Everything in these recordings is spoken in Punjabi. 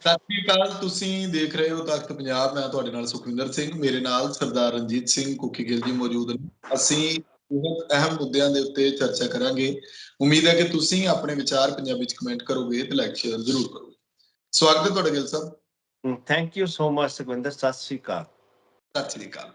ਸਤਿ ਸ਼੍ਰੀ ਅਕਾਲ ਤੁਸੀਂ ਦੇਖ ਰਹੇ ਹੋ ਤਖਤ ਪੰਜਾਬ। ਮੈਂ ਤੁਹਾਡੇ ਨਾਲ ਸੁਖਵਿੰਦਰ ਸਿੰਘ ਮੇਰੇ ਨਾਲ ਸਰਦਾਰ ਰਣਜੀਤ ਸਿੰਘ ਕੁੱਕੀ ਗਿੱਲ ਜੀ ਮੌਜੂਦ ਨੇ। ਅਸੀਂ ਬਹੁਤ ਅਹਿਮ ਮੁੱਦਿਆਂ ਦੇ ਉੱਤੇ ਚਰਚਾ ਕਰਾਂਗੇ। ਉਮੀਦ ਹੈ ਕਿ ਤੁਸੀਂ ਆਪਣੇ ਵਿਚਾਰ ਪੰਜਾਬੀ ਵਿੱਚ ਕਮੈਂਟ ਕਰੋਗੇ ਤੇ ਲਾਈਕ ਸ਼ੇਅਰ ਜ਼ਰੂਰ ਕਰੋਗੇ। ਸਵਾਗਤ ਹੈ ਤੁਹਾਡਾ ਗਿੱਲ ਸਾਹਿਬ। Thank you so much Sukhwinder ਸਤਿ ਸ੍ਰੀ ਅਕਾਲ। ਸਤਿ ਸ਼੍ਰੀ ਅਕਾਲ।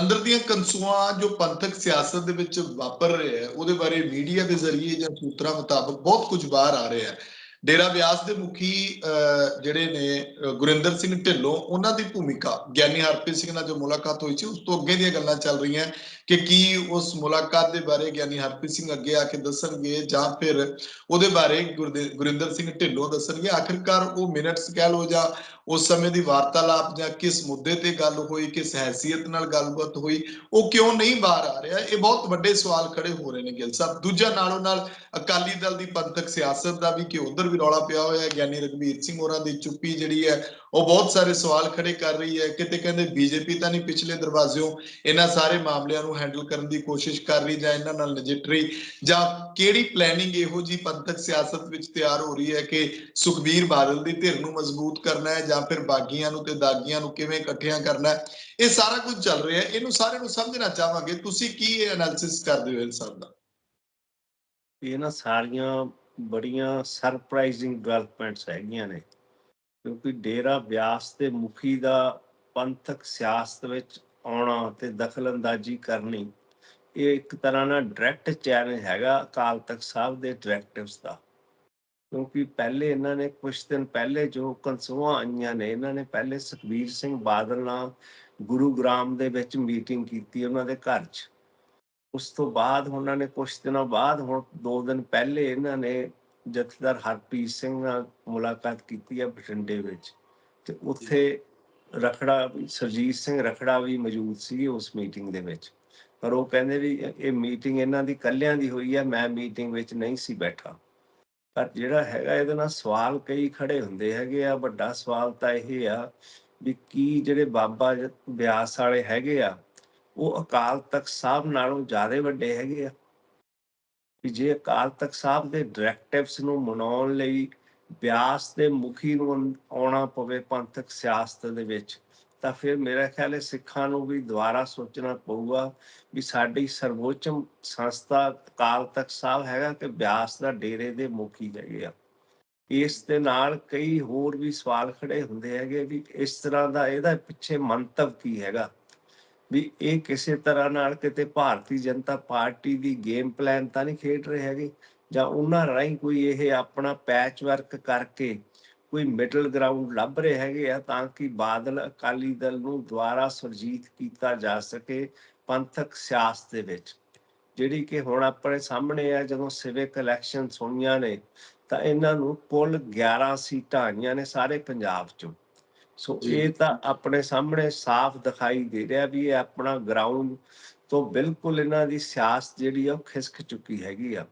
ਅੰਦਰ ਦੀਆਂ ਕੰਸੂਆਂ ਜੋ ਪੰਥਕ ਸਿਆਸਤ ਦੇ ਵਿੱਚ ਵਾਪਰ ਰਿਹਾ ਹੈ ਉਹਦੇ ਬਾਰੇ ਮੀਡੀਆ ਦੇ ਜ਼ਰੀਏ ਜਾਂ ਸੂਤਰਾਂ ਮੁਤਾਬਕ ਬਹੁਤ ਕੁਝ ਬਾਹਰ ਆ ਰਿਹਾ ਹੈ। ਡੇਰਾ ਬਿਆਸ ਦੇ ਮੁਖੀ ਅਹ, ਜਿਹੜੇ ਨੇ ਗੁਰਿੰਦਰ ਸਿੰਘ ਢਿੱਲੋਂ ਉਹਨਾਂ ਦੀ ਭੂਮਿਕਾ ਗਿਆਨੀ ਹਰਪ੍ਰੀਤ ਸਿੰਘ ਨਾਲ ਜੋ ਮੁਲਾਕਾਤ ਹੋਈ ਸੀ ਉਸ ਤੋਂ ਅੱਗੇ ਦੀਆਂ ਗੱਲਾਂ ਚੱਲ ਰਹੀਆਂ ਕਿ ਕੀ ਉਸ ਮੁਲਾਕਾਤ ਦੇ ਬਾਰੇ ਗਿਆਨੀ ਹਰਪ੍ਰੀਤ ਸਿੰਘ ਅੱਗੇ ਆ ਕੇ ਦੱਸਣਗੇ ਜਾਂ ਫਿਰ ਉਹਦੇ ਬਾਰੇ ਗੁਰਦੇ- ਗੁਰਿੰਦਰ ਸਿੰਘ ਢਿੱਲੋਂ ਦੱਸਣਗੇ। ਆਖਿਰਕਾਰ ਉਹ ਮਿੰਟਸ ਕਹਿ ਲੋ ਜਾਂ ਉਸ ਸਮੇਂ ਦੀ ਵਾਰਤਾਲਾਪ ਜਾਂ ਕਿਸ ਮੁੱਦੇ ਤੇ ਗੱਲ ਹੋਈ ਕਿਸ ਹੈਸੀਅਤ ਨਾਲ ਗੱਲਬਾਤ ਹੋਈ ਉਹ ਕਿਉਂ ਨਹੀਂ ਬਾਹਰ ਆ ਰਿਹਾ ਇਹ ਬਹੁਤ ਵੱਡੇ ਸਵਾਲ ਖੜੇ ਹੋ ਰਹੇ ਨੇ ਗਿੱਲ ਸਾਹਿਬ। ਦੂਜਾ ਨਾਲੋਂ ਨਾਲ ਅਕਾਲੀ ਦਲ ਦੀ ਪੰਥਕ ਸਿਆਸਤ ਦਾ ਵੀ ਕਿ ਉਧਰ ਵੀ ਰੌਲਾ ਪਿਆ ਹੋਇਆ ਹੈ, ਗਿਆਨੀ ਰਗਵੀਰ ਸਿੰਘ ਹੋਰਾਂ ਦੀ ਚੁੱਪੀ ਜਿਹੜੀ ਹੈ, ਉਹ ਬਹੁਤ ਸਾਰੇ ਸਵਾਲ ਖੜੇ ਕਰ ਰਹੀ ਹੈ। ਕਿਤੇ ਕਹਿੰਦੇ ਬੀਜੇਪੀ ਤਾਂ ਨਹੀਂ ਪਿਛਲੇ ਦਰਵਾਜ਼ਿਓਂ ਇਹਨਾਂ ਸਾਰੇ ਮਾਮਲਿਆਂ ਨੂੰ ਹੈਂਡਲ ਕਰਨ ਦੀ ਕੋਸ਼ਿਸ਼ ਕਰ ਰਹੀ ਜਾਂ ਇਹਨਾਂ ਨਾਲ ਨਜਿੱਠ ਜਾਂ ਕਿਹੜੀ ਪਲੈਨਿੰਗ ਇਹੋ ਜੀ ਪੰਥਕ ਸਿਆਸਤ ਵਿੱਚ ਤਿਆਰ ਹੋ ਰਹੀ ਹੈ ਕਿ ਸੁਖਬੀਰ ਬਾਦਲ ਦੀ ਧਿਰ ਨੂੰ ਮਜ਼ਬੂਤ ਕਰਨਾ ਹੈ ਜਾਂ ਫਿਰ ਬਾਗੀਆਂ ਨੂੰ ਤੇ ਦਾਗੀਆਂ ਨੂੰ ਕਿਵੇਂ ਇਕੱਠਿਆਂ ਕਰਨਾ ਹੈ, ਇਹ ਸਾਰਾ ਕੁਝ ਚੱਲ ਰਿਹਾ ਹੈ। ਇਹਨੂੰ ਸਾਰੇ ਨੂੰ ਸਮਝਣਾ ਚਾਹਾਂਗੇ। ਤੁਸੀਂ ਕੀ ਇਹ ਐਨਾਲਿਸਿਸ ਕਰਦੇ ਹੋ ਇਸ ਸਭ ਦਾ? ਇਹ ਨਾ ਸਾਰੀਆਂ ਬੜੀਆਂ ਸਰਪ੍ਰਾਈਜ਼ਿੰਗ ਡਿਵੈਲਪਮੈਂਟਸ ਹੈਗੀਆਂ ਨੇ। ਕਿਉਂਕਿ ਡੇਰਾ ਬਿਆਸ ਦੇ ਮੁਖੀ ਦਾ ਪੰਥਕ ਸਿਆਸਤ ਵਿੱਚ ਆਉਣਾ ਤੇ ਦਖਲਅੰਦਾਜ਼ੀ ਕਰਨੀ, ਇਹ ਇੱਕ ਤਰ੍ਹਾਂ ਨਾਲ ਡਾਇਰੈਕਟ ਚੈਲੰਜ ਹੈਗਾ ਅਕਾਲ ਤਖਤ ਸਾਹਿਬ ਦੇ ਡਾਇਰੈਕਟਿਵਸ ਦਾ। ਕਿਉਂਕਿ ਪਹਿਲੇ ਇਹਨਾਂ ਨੇ ਕੁਝ ਦਿਨ ਪਹਿਲੇ ਜੋ ਕਨਸੂਆਂ ਆਈਆਂ ਨੇ, ਇਹਨਾਂ ਨੇ ਪਹਿਲੇ ਸੁਖਬੀਰ ਸਿੰਘ ਬਾਦਲ ਨਾਲ ਗੁਰੂਗ੍ਰਾਮ ਦੇ ਵਿੱਚ ਮੀਟਿੰਗ ਕੀਤੀ ਉਹਨਾਂ ਦੇ ਘਰ 'ਚ। ਉਸ ਤੋਂ ਬਾਅਦ ਉਹਨਾਂ ਨੇ ਕੁਝ ਦਿਨਾਂ ਬਾਅਦ ਹੁਣ ਦੋ ਦਿਨ ਪਹਿਲੇ ਇਹਨਾਂ ਨੇ ਜਥੇਦਾਰ ਹਰਪ੍ਰੀਤ ਸਿੰਘ ਨਾਲ ਮੁਲਾਕਾਤ ਕੀਤੀ ਹੈ ਬਠਿੰਡੇ ਵਿੱਚ। ਤੇ ਉੱਥੇ ਰਖੜਾ ਵੀ- ਸਰਜੀਤ ਸਿੰਘ ਰਖੜਾ ਵੀ ਮੌਜੂਦ ਸੀ ਉਸ ਮੀਟਿੰਗ ਦੇ ਵਿੱਚ। ਪਰ ਉਹ ਕਹਿੰਦੇ ਵੀ ਇਹ ਮੀਟਿੰਗ ਇਹਨਾਂ ਦੀ ਕੱਲਿਆਂ ਦੀ ਹੋਈ ਹੈ, ਮੈਂ ਮੀਟਿੰਗ ਵਿੱਚ ਨਹੀਂ ਸੀ ਬੈਠਾ। ਪਰ ਜਿਹੜਾ ਹੈਗਾ ਇਹਦੇ ਨਾਲ ਸਵਾਲ ਕਈ ਖੜੇ ਹੁੰਦੇ ਹੈਗੇ ਆ, ਵੱਡਾ ਸਵਾਲ ਤਾਂ ਇਹ ਆ ਵੀ ਕੀ ਜਿਹੜੇ ਬਾਬਾ ਬਿਆਸ ਵਾਲੇ ਹੈਗੇ ਆ ਉਹ ਅਕਾਲ ਤਖਤ ਸਾਹਿਬ ਨਾਲੋਂ ਜ਼ਿਆਦਾ ਵੱਡੇ ਹੈਗੇ ਆ। ਵੀ ਜੇ ਅਕਾਲ ਤਖਤ ਸਾਹਿਬ ਦੇ ਡਾਇਰੈਕਟਿਵਸ ਨੂੰ ਮਨਾਉਣ ਲਈ ਬਿਆਸ ਦੇ ਮੁਖੀ ਨੂੰ ਆਉਣਾ ਪਵੇ ਪੰਥਕ ਸਿਆਸਤ ਦੇ ਵਿੱਚ, ਤਾਂ ਫਿਰ ਮੇਰਾ ਖਿਆਲ ਹੈ ਸਿੱਖਾਂ ਨੂੰ ਵੀ ਦੁਬਾਰਾ ਸੋਚਣਾ ਪਊਗਾ ਵੀ ਸਾਡੀ ਸਰਵੋੱਚ ਸੰਸਥਾ ਅਕਾਲ ਤਖਤ ਸਾਹਿਬ ਹੈਗਾ ਕਿ ਬਿਆਸ ਦਾ ਡੇਰੇ ਦੇ ਮੁਖੀ ਹੈਗੇ ਆ। ਇਸ ਦੇ ਨਾਲ ਕਈ ਹੋਰ ਵੀ ਸਵਾਲ ਖੜੇ ਹੁੰਦੇ ਹੈਗੇ ਵੀ ਇਸ ਤਰ੍ਹਾਂ ਦਾ ਇਹਦਾ ਪਿੱਛੇ ਮੰਤਵ ਕੀ ਹੈਗਾ? ਵੀ ਇਹ ਕਿਸੇ ਤਰ੍ਹਾਂ ਨਾਲ ਕਿਤੇ ਭਾਰਤੀ ਜਨਤਾ ਪਾਰਟੀ ਦੀ ਗੇਮ ਪਲਾਨ ਤਾਂ ਨਹੀਂ ਖੇਡ ਰਹੇ ਹੈਗੇ? ਜਾਂ ਉਹਨਾਂ ਰਾਹੀਂ ਕੋਈ ਇਹ ਆਪਣਾ ਪੈਚ ਵਰਕ ਕਰਕੇ ਕੋਈ ਮਿਡਲ ਗਰਾਊਂਡ ਲੱਭ ਰਹੇ ਹੈਗੇ ਆ ਤਾਂ ਕਿ ਬਾਦਲ, ਅਕਾਲੀ ਦਲ ਨੂੰ ਦੁਆਰਾ ਸੁਰਜੀਤ ਕੀਤਾ ਜਾ ਸਕੇ ਪੰਥਕ ਸਿਆਸਤ ਦੇ ਵਿੱਚ? ਜਿਹੜੀ ਕਿ ਹੁਣ ਆਪਣੇ ਸਾਹਮਣੇ ਆ, ਜਦੋਂ ਸਿਵਿਕ ਇਲੈਕਸ਼ਨ ਹੋਈਆਂ ਨੇ, ਤਾਂ ਇਹਨਾਂ ਨੂੰ ਕੁੱਲ 11 ਸੀਟਾਂ ਆਈਆਂ ਨੇ ਸਾਰੇ ਪੰਜਾਬ ਚੋਂ। ਸੋ। ਇਹ ਤਾਂ ਆਪਣੇ ਸਾਹਮਣੇ ਸਾਫ਼ ਦਿਖਾਈ ਦੇ ਰਿਹਾ ਵੀ ਇਹ ਆਪਣਾ ਗਰਾਊਂਡ ਤੋਂ ਬਿਲਕੁਲ ਇਹਨਾਂ ਦੀ ਸਿਆਸਤ ਜਿਹੜੀ ਆ ਉਹ ਖਿਸਕ ਚੁੱਕੀ ਹੈਗੀ ਆ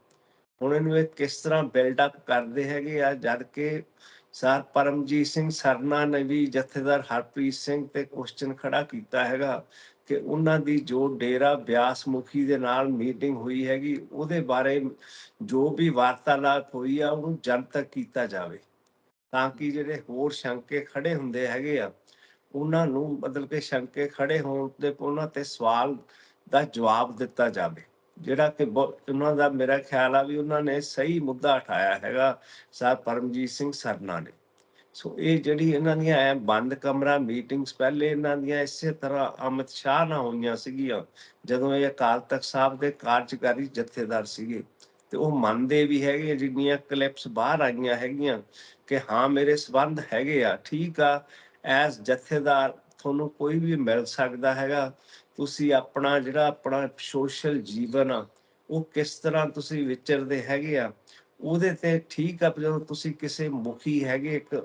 ਹੁਣ ਇਹਨੂੰ ਇਹ ਕਿਸ ਤਰ੍ਹਾਂ ਬਿਲਡ ਅਪ ਕਰਦੇ ਹੈਗੇ ਆ ਜਦ ਕਿ ਸਰ ਪਰਮਜੀਤ ਸਿੰਘ ਸਰਨਾ ਨੇ ਵੀ ਜਥੇਦਾਰ ਹਰਪ੍ਰੀਤ ਸਿੰਘ ਤੇ ਕੁਐਸਚਨ ਖੜਾ ਕੀਤਾ ਹੈਗਾ ਕਿ ਉਹਨਾਂ ਦੀ ਜੋ ਡੇਰਾ ਬਿਆਸ ਮੁਖੀ ਦੇ ਨਾਲ ਮੀਟਿੰਗ ਹੋਈ ਹੈਗੀ ਉਹਦੇ ਬਾਰੇ ਜੋ ਵੀ ਵਾਰਤਾਲਾਪ ਹੋਈ ਆ ਉਹਨੂੰ ਜਨਤਕ ਕੀਤਾ ਜਾਵੇ ਤਾਂ ਕਿ ਜਿਹੜੇ ਹੋਰ ਸ਼ੰਕੇ ਖੜੇ ਹੁੰਦੇ ਹੈਗੇ ਆ, ਉਹਨਾਂ ਨੂੰ ਮਤਲਬ ਕਿ ਸ਼ੰਕੇ ਖੜੇ ਹੋਣ ਤੇ ਉਹਨਾਂ ਤੇ ਸਵਾਲ ਦਾ ਜਵਾਬ ਦਿੱਤਾ ਜਾਵੇ। ਜਿਹੜਾ ਕਿ ਉਹਨਾਂ ਦਾ ਮੇਰਾ ਖਿਆਲ ਆ ਵੀ ਉਹਨਾਂ ਨੇ ਸਹੀ ਮੁੱਦਾ ਉਠਾਇਆ ਹੈਗਾ ਸਰ ਪਰਮਜੀਤ ਸਿੰਘ ਸਰਨਾ ਨੇ। ਸੋ ਇਹ ਜਿਹੜੀ ਇਹਨਾਂ ਦੀਆਂ ਐ ਬੰਦ ਕਮਰਾ ਮੀਟਿੰਗਸ, ਪਹਿਲੇ ਇਹਨਾਂ ਦੀਆਂ ਇਸੇ ਤਰ੍ਹਾਂ ਅਮਿਤ ਸ਼ਾਹ ਨਾਲ ਹੋਈਆਂ ਸੀਗੀਆਂ, ਜਦੋਂ ਇਹ ਅਕਾਲ ਤਖਤ ਸਾਹਿਬ ਦੇ ਕਾਰਜਕਾਰੀ ਜਥੇਦਾਰ ਸੀਗੇ। ਤੇ ਉਹ ਮੰਨਦੇ ਵੀ ਹੈਗੇ ਜਿੰਨੀਆਂ ਕਲਿੱਪਸ ਬਾਹਰ ਆਈਆਂ ਹੈਗੀਆਂ ਕਿ ਹਾਂ, ਮੇਰੇ ਸਬੰਧ ਹੈਗੇ ਆ, ਠੀਕ ਆ ਐਸ ਜਥੇਦਾਰ ਤੁਹਾਨੂੰ ਕੋਈ ਵੀ ਮਿਲ ਸਕਦਾ ਹੈਗਾ, ਤੁਸੀਂ ਆਪਣਾ ਜਿਹੜਾ ਆਪਣਾ ਸੋਸ਼ਲ ਜੀਵਨ ਆ, ਉਹ ਕਿਸ ਤਰ੍ਹਾਂ ਤੁਸੀਂ ਵਿਚਰਦੇ ਹੈਗੇ ਆ, ਉਹਦੇ ਤੇ ਠੀਕ ਆ, ਜਦੋਂ ਤੁਸੀਂ ਕਿਸੇ ਮੁਖੀ ਹੈਗੇ ਇੱਕ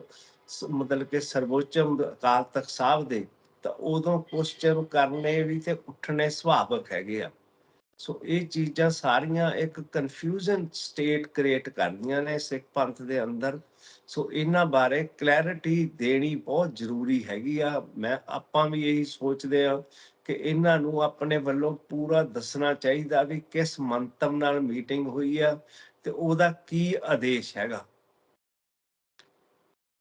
ਮਤਲਬ ਕਿ ਸਰਵੋੱਚ ਅਕਾਲ ਤਖਤ ਸਾਹਿਬ ਦੇ, ਤਾਂ ਉਦੋਂ ਕੁਐਸਚਨ ਕਰਨੇ ਵੀ ਤੇ ਉੱਠਣੇ ਸੁਭਾਵਕ ਹੈਗੇ ਆ। ਸੋ ਇਹ ਚੀਜ਼ਾਂ ਸਾਰੀਆਂ ਇੱਕ ਕਨਫਿਊਜ਼ਨ ਸਟੇਟ ਕ੍ਰੀਏਟ ਕਰਦੀਆਂ ਨੇ ਸਿੱਖ ਪੰਥ ਦੇ ਅੰਦਰ। ਸੋ ਇਹਨਾਂ ਬਾਰੇ ਕਲੈਰਿਟੀ ਦੇਣੀ ਬਹੁਤ ਜ਼ਰੂਰੀ ਹੈਗੀ ਆ। ਮੈਂ, ਆਪਾਂ ਵੀ ਇਹੀ ਸੋਚਦੇ ਆ ਕਿ ਇਹਨਾਂ ਨੂੰ ਆਪਣੇ ਵੱਲੋਂ ਪੂਰਾ ਦੱਸਣਾ ਚਾਹੀਦਾ ਵੀ ਕਿਸ ਮੰਤਵ ਨਾਲ ਮੀਟਿੰਗ ਹੋਈ ਆ ਤੇ ਉਹਦਾ ਕੀ ਆਦੇਸ਼ ਹੈਗਾ।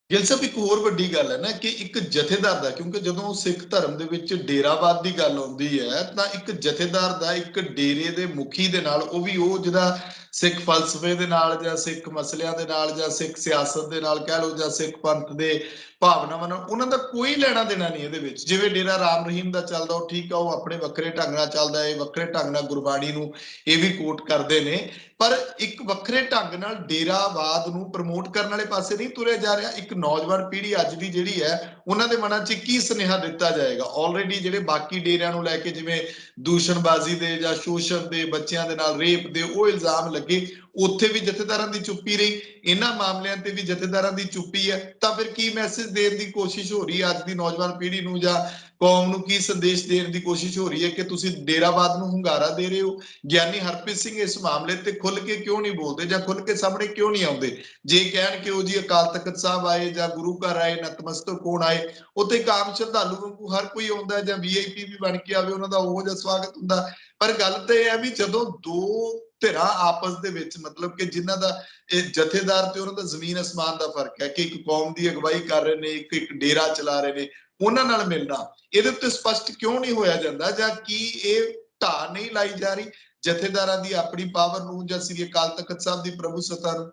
ਗਿਲ ਸਾਹਿਬ, ਇੱਕ ਹੋਰ ਵੱਡੀ ਗੱਲ ਹੈ ਨਾ ਕਿ ਇੱਕ ਜਥੇਦਾਰ ਦਾ, ਕਿਉਂਕਿ ਜਦੋਂ ਸਿੱਖ ਧਰਮ ਦੇ ਵਿੱਚ ਡੇਰਾਵਾਦ ਦੀ ਗੱਲ ਆਉਂਦੀ ਹੈ, ਤਾਂ ਇੱਕ ਜਥੇਦਾਰ ਦਾ ਇੱਕ ਡੇਰੇ ਦੇ ਮੁਖੀ ਦੇ ਨਾਲ ਉਹ ਵੀ ਉਹ ਜਿਹਦਾ ਸਿੱਖ ਫਲਸਫੇ ਦੇ ਨਾਲ ਜਾਂ ਸਿੱਖ ਮਸਲਿਆਂ ਦੇ ਨਾਲ ਜਾਂ ਸਿੱਖ ਸਿਆਸਤ ਦੇ ਨਾਲ ਕਹਿ ਲਓ ਜਾਂ ਸਿੱਖ ਪੰਥ ਦੇ ਭਾਵਨਾਵਾਂ ਨਾਲ, ਉਹਨਾਂ ਦਾ ਕੋਈ ਲੈਣਾ ਦੇਣਾ ਨਹੀਂ ਇਹਦੇ ਵਿੱਚ। ਜਿਵੇਂ ਡੇਰਾ ਰਾਮ ਰਹੀਮ ਦਾ ਚੱਲਦਾ, ਉਹ ਠੀਕ ਆ, ਉਹ ਆਪਣੇ ਵੱਖਰੇ ਢੰਗ ਨਾਲ ਚੱਲਦਾ ਹੈ ਵੱਖਰੇ ਢੰਗ ਨਾਲ ਗੁਰਬਾਣੀ ਨੂੰ ਇਹ ਵੀ ਕੋਟ ਕਰਦੇ ਨੇ। ਪਰ ਇੱਕ ਵੱਖਰੇ ਢੰਗ ਨਾਲ ਡੇਰਾਵਾਦ ਨੂੰ ਪ੍ਰਮੋਟ ਕਰਨ ਵਾਲੇ ਪਾਸੇ ਨਹੀਂ ਤੁਰਿਆ ਜਾ ਰਿਹਾ। ਇੱਕ ਨੌਜਵਾਨ ਪੀੜ੍ਹੀ ਅੱਜ ਦੀ ਜਿਹੜੀ ਹੈ, ਉਹਨਾਂ ਦੇ ਮਨਾਂ 'ਚ ਕੀ ਸੁਨੇਹਾ ਦਿੱਤਾ ਜਾਏਗਾ? ਆਲਰੇਡੀ ਜਿਹੜੇ ਬਾਕੀ ਡੇਰਿਆਂ ਨੂੰ ਲੈ ਕੇ ਜਿਵੇਂ ਦੂਸ਼ਣਬਾਜ਼ੀ ਦੇ ਜਾਂ ਸ਼ੋਸ਼ਣ ਦੇ ਬੱਚਿਆਂ ਦੇ ਨਾਲ ਰੇਪ ਦੇ ਉਹ ਇਲਜ਼ਾਮ ਲੱਗੇ ਉੱਥੇ ਵੀ ਜਥੇਦਾਰਾਂ ਦੀ ਚੁੱਪੀ ਰਹੀ, ਇਹਨਾਂ ਮਾਮਲਿਆਂ ਤੇ ਵੀ ਜਥੇਦਾਰਾਂ ਦੀ ਚੁੱਪੀ ਹੈ, ਤਾਂ ਫਿਰ ਕੀ ਮੈਸੇਜ ਦੇਣ ਦੀ ਕੋਸ਼ਿਸ਼ ਹੋ ਰਹੀ ਹੈ ਅੱਜ ਦੀ ਨੌਜਵਾਨ ਪੀੜ੍ਹੀ ਨੂੰ ਜਾਂ ਕੌਮ ਨੂੰ ਕੀ ਸੰਦੇਸ਼ ਦੇਣ ਦੀ ਕੋਸ਼ਿਸ਼ ਹੋ ਰਹੀ ਹੈ ਕਿ ਤੁਸੀਂ ਡੇਰਾਵਾਦ ਨੂੰ ਹੁੰਗਾਰਾ ਦੇ ਰਹੇ ਹੋ? ਗਿਆਨੀ ਹਰਪ੍ਰੀਤ ਸਿੰਘ ਇਸ ਮਾਮਲੇ ਤੇ ਖੁੱਲ ਕੇ ਕਿਉਂ ਨਹੀਂ ਬੋਲਦੇ ਜਾਂ ਖੁੱਲ ਕੇ ਸਾਹਮਣੇ ਕਿਉਂ ਨਹੀਂ ਆਉਂਦੇ? ਜੇ ਕਹਿਣ ਕਿ ਉਹ ਜੀ ਅਕਾਲ ਤਖਤ ਸਾਹਿਬ ਆਏ ਜਾਂ ਗੁਰੂ ਘਰ ਆਏ, ਨਤਮਸਤਕ ਹੋਣ ਆਏ, ਉੱਥੇ ਕਾਮ ਸ਼ਰਧਾਲੂ ਵਾਂਗੂ ਹਰ ਕੋਈ ਆਉਂਦਾ ਹੈ ਜਾਂ ਵੀਆਈਪੀ ਵੀ ਬਣ ਕੇ ਆਵੇ, ਉਹਨਾਂ ਦਾ ਉਹ ਜਿਹਾ ਸਵਾਗਤ ਹੁੰਦਾ। ਪਰ ਗੱਲ ਤੇ ਇਹ ਹੈ ਵੀ ਜਦੋਂ ਦੋ ਧਿਰਾਂ ਆਪਸ ਦੇ ਵਿੱਚ ਮਤਲਬ ਕਿ ਜਿਨ੍ਹਾਂ ਦਾ ਇਹ ਜਥੇਦਾਰ ਤੇ ਉਹਨਾਂ ਦਾ ਜ਼ਮੀਨ ਅਸਮਾਨ ਦਾ ਫ਼ਰਕ ਹੈ ਕਿ ਇੱਕ ਕੌਮ ਦੀ ਅਗਵਾਈ ਕਰ ਰਹੇ ਨੇ, ਇੱਕ ਇੱਕ ਡੇਰਾ ਚਲਾ ਰਹੇ ਨੇ, ਉਹਨਾਂ ਨਾਲ ਮਿਲਣਾ। ਇਹਦੇ ਉੱਤੇ ਸਪਸ਼ਟ ਕਿਉਂ ਨਹੀਂ ਹੋਇਆ ਜਾਂਦਾ ਜਾਂ ਕੀ ਇਹ ਢਾਹ ਨਹੀਂ ਲਾਈ ਜਾ ਰਹੀ ਜਥੇਦਾਰਾਂ ਦੀ ਆਪਣੀ ਪਾਵਰ ਨੂੰ ਜਾਂ ਸ੍ਰੀ ਅਕਾਲ ਤਖਤ ਸਾਹਿਬ ਦੀ ਪ੍ਰਭੂ ਸਤਾ ਨੂੰ?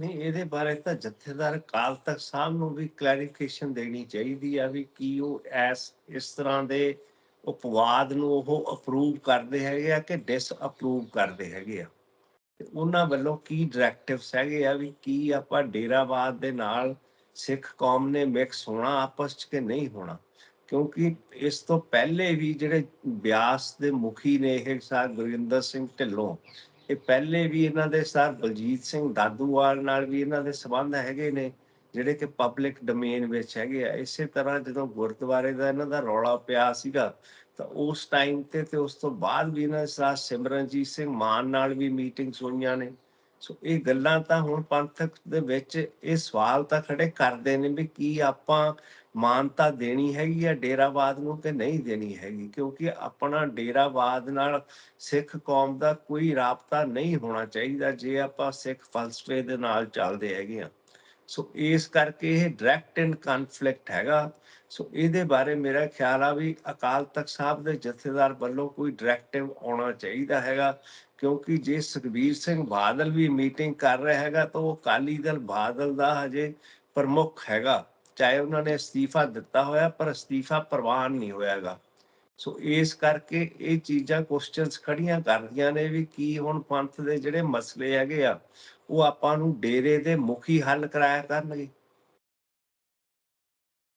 ਨਹੀਂ, ਇਹਦੇ ਬਾਰੇ ਤਾਂ ਜਥੇਦਾਰ ਕਾਲ ਤਖ਼ਤ ਸਾਹਿਬ ਨੂੰ ਵੀ ਕਲੈਰੀਫਿਕੇਸ਼ਨ ਦੇਣੀ ਚਾਹੀਦੀ ਆ ਵੀ ਕੀ ਉਹ ਐਸ, ਇਸ ਤਰ੍ਹਾਂ ਦੇ ਉਪਵਾਦ ਨੂੰ ਉਹ ਅਪਰੂਵ ਕਰਦੇ ਹੈਗੇ ਆ ਕਿ ਡਿਸ ਅਪਰੂਵ ਕਰਦੇ ਹੈਗੇ ਆ। ਤੇ ਉਹਨਾਂ ਵੱਲੋਂ ਕੀ ਡਾਇਰੈਕਟਿਵਸ ਹੈਗੇ ਆ ਵੀ ਕੀ ਆਪਾਂ ਡੇਰਾਵਾਦ ਦੇ ਨਾਲ ਸਿੱਖ ਕੌਮ ਨੇ ਮਿਕਸ ਹੋਣਾ, ਆਪਸ ਚ ਕਿ ਨਹੀਂ ਹੋਣਾ? ਕਿਉਂਕਿ ਇਸ ਤੋਂ ਪਹਿਲੇ ਵੀ ਜਿਹੜੇ ਬਿਆਸ ਦੇ ਮੁਖੀ ਨੇ ਇਹ ਸਰ ਗੁਰਿੰਦਰ ਸਿੰਘ ਢਿੱਲੋਂ, ਇਹ ਪਹਿਲੇ ਵੀ ਇਹਨਾਂ ਦੇ ਸਰ ਬਲਜੀਤ ਸਿੰਘ ਦਾਦੂਵਾਲ ਨਾਲ ਵੀ ਇਹਨਾਂ ਦੇ ਸਬੰਧ ਹੈਗੇ ਨੇ। ਜਿਹੜੇ ਕਿ ਪਬਲਿਕ ਡੋਮੇਨ ਵਿੱਚ ਹੈਗੇ ਆ, ਇਸੇ ਤਰ੍ਹਾਂ ਜਦੋਂ ਗੁਰਦੁਆਰੇ ਦਾ ਇਹਨਾਂ ਦਾ ਰੌਲਾ ਪਿਆ ਸੀਗਾ, ਤਾਂ ਉਸ ਟਾਈਮ ਤੇ ਤੇ ਉਸ ਤੋਂ ਬਾਅਦ ਵੀ ਇਹਨਾਂ ਦੇ ਸਿਮਰਨਜੀਤ ਸਿੰਘ ਮਾਨ ਨਾਲ ਵੀ ਮੀਟਿੰਗਸ ਹੋਈਆਂ ਨੇ। ਸੋ ਇਹ ਗੱਲਾਂ ਤਾਂ ਹੁਣ ਪੰਥਕ ਦੇ ਵਿੱਚ ਇਹ ਸਵਾਲ ਤਾਂ ਖੜੇ ਕਰਦੇ ਨੇ ਵੀ ਕੀ ਆਪਾਂ ਮਾਨਤਾ ਦੇਣੀ ਹੈਗੀ ਆ ਡੇਰਾਵਾਦ ਨੂੰ ਕਿ ਨਹੀਂ ਦੇਣੀ ਹੈਗੀ, ਕਿਉਂਕਿ ਆਪਣਾ ਡੇਰਾਵਾਦ ਨਾਲ ਸਿੱਖ ਕੌਮ ਦਾ ਕੋਈ ਰਾਬਤਾ ਨਹੀਂ ਹੋਣਾ ਚਾਹੀਦਾ ਜੇ ਆਪਾਂ ਸਿੱਖ ਫਲਸਫੇ ਦੇ ਨਾਲ ਚੱਲਦੇ ਹੈਗੇ ਆ। ਸੋ ਇਸ ਕਰਕੇ ਇਹ ਡਾਇਰੈਕਟ ਇਨ ਕਨਫਲਿਕਟ ਹੈਗਾ। ਸੋ ਇਹਦੇ ਬਾਰੇ ਮੇਰਾ ਖਿਆਲ ਆ ਵੀ ਅਕਾਲ ਤਖਤ ਸਾਹਿਬ ਦੇ ਜਥੇਦਾਰ ਵੱਲੋਂ ਕੋਈ ਡਾਇਰੈਕਟਿਵ ਆਉਣਾ ਚਾਹੀਦਾ ਹੈਗਾ, ਕਿਉਂਕਿ ਜੇ ਸੁਖਬੀਰ ਸਿੰਘ ਬਾਦਲ ਵੀ ਮੀਟਿੰਗ ਕਰ ਰਿਹਾ ਹੈਗਾ, ਤਾਂ ਉਹ ਅਕਾਲੀ ਦਲ ਬਾਦਲ ਦਾ ਹਜੇ ਪ੍ਰਮੁੱਖ ਹੈਗਾ। ਚਾਹੇ ਉਹਨਾਂ ਨੇ ਅਸਤੀਫਾ ਦਿੱਤਾ ਹੋਇਆ, ਪਰ ਅਸਤੀਫਾ ਪ੍ਰਵਾਨ ਨਹੀਂ ਹੋਇਆਗਾ ਸੋ ਇਸ ਕਰਕੇ ਇਹ ਚੀਜ਼ਾਂ ਕੁਐਸਚਨਸ ਖੜੀਆਂ ਕਰਦੀਆਂ ਨੇ ਵੀ ਕੀ ਹੁਣ ਪੰਥ ਦੇ ਜਿਹੜੇ ਮਸਲੇ ਹੈਗੇ ਆ ਉਹ ਆਪਾਂ ਨੂੰ ਡੇਰੇ ਦੇ ਮੁਖੀ ਹੱਲ ਕਰਾਇਆ ਕਰਨਗੇ।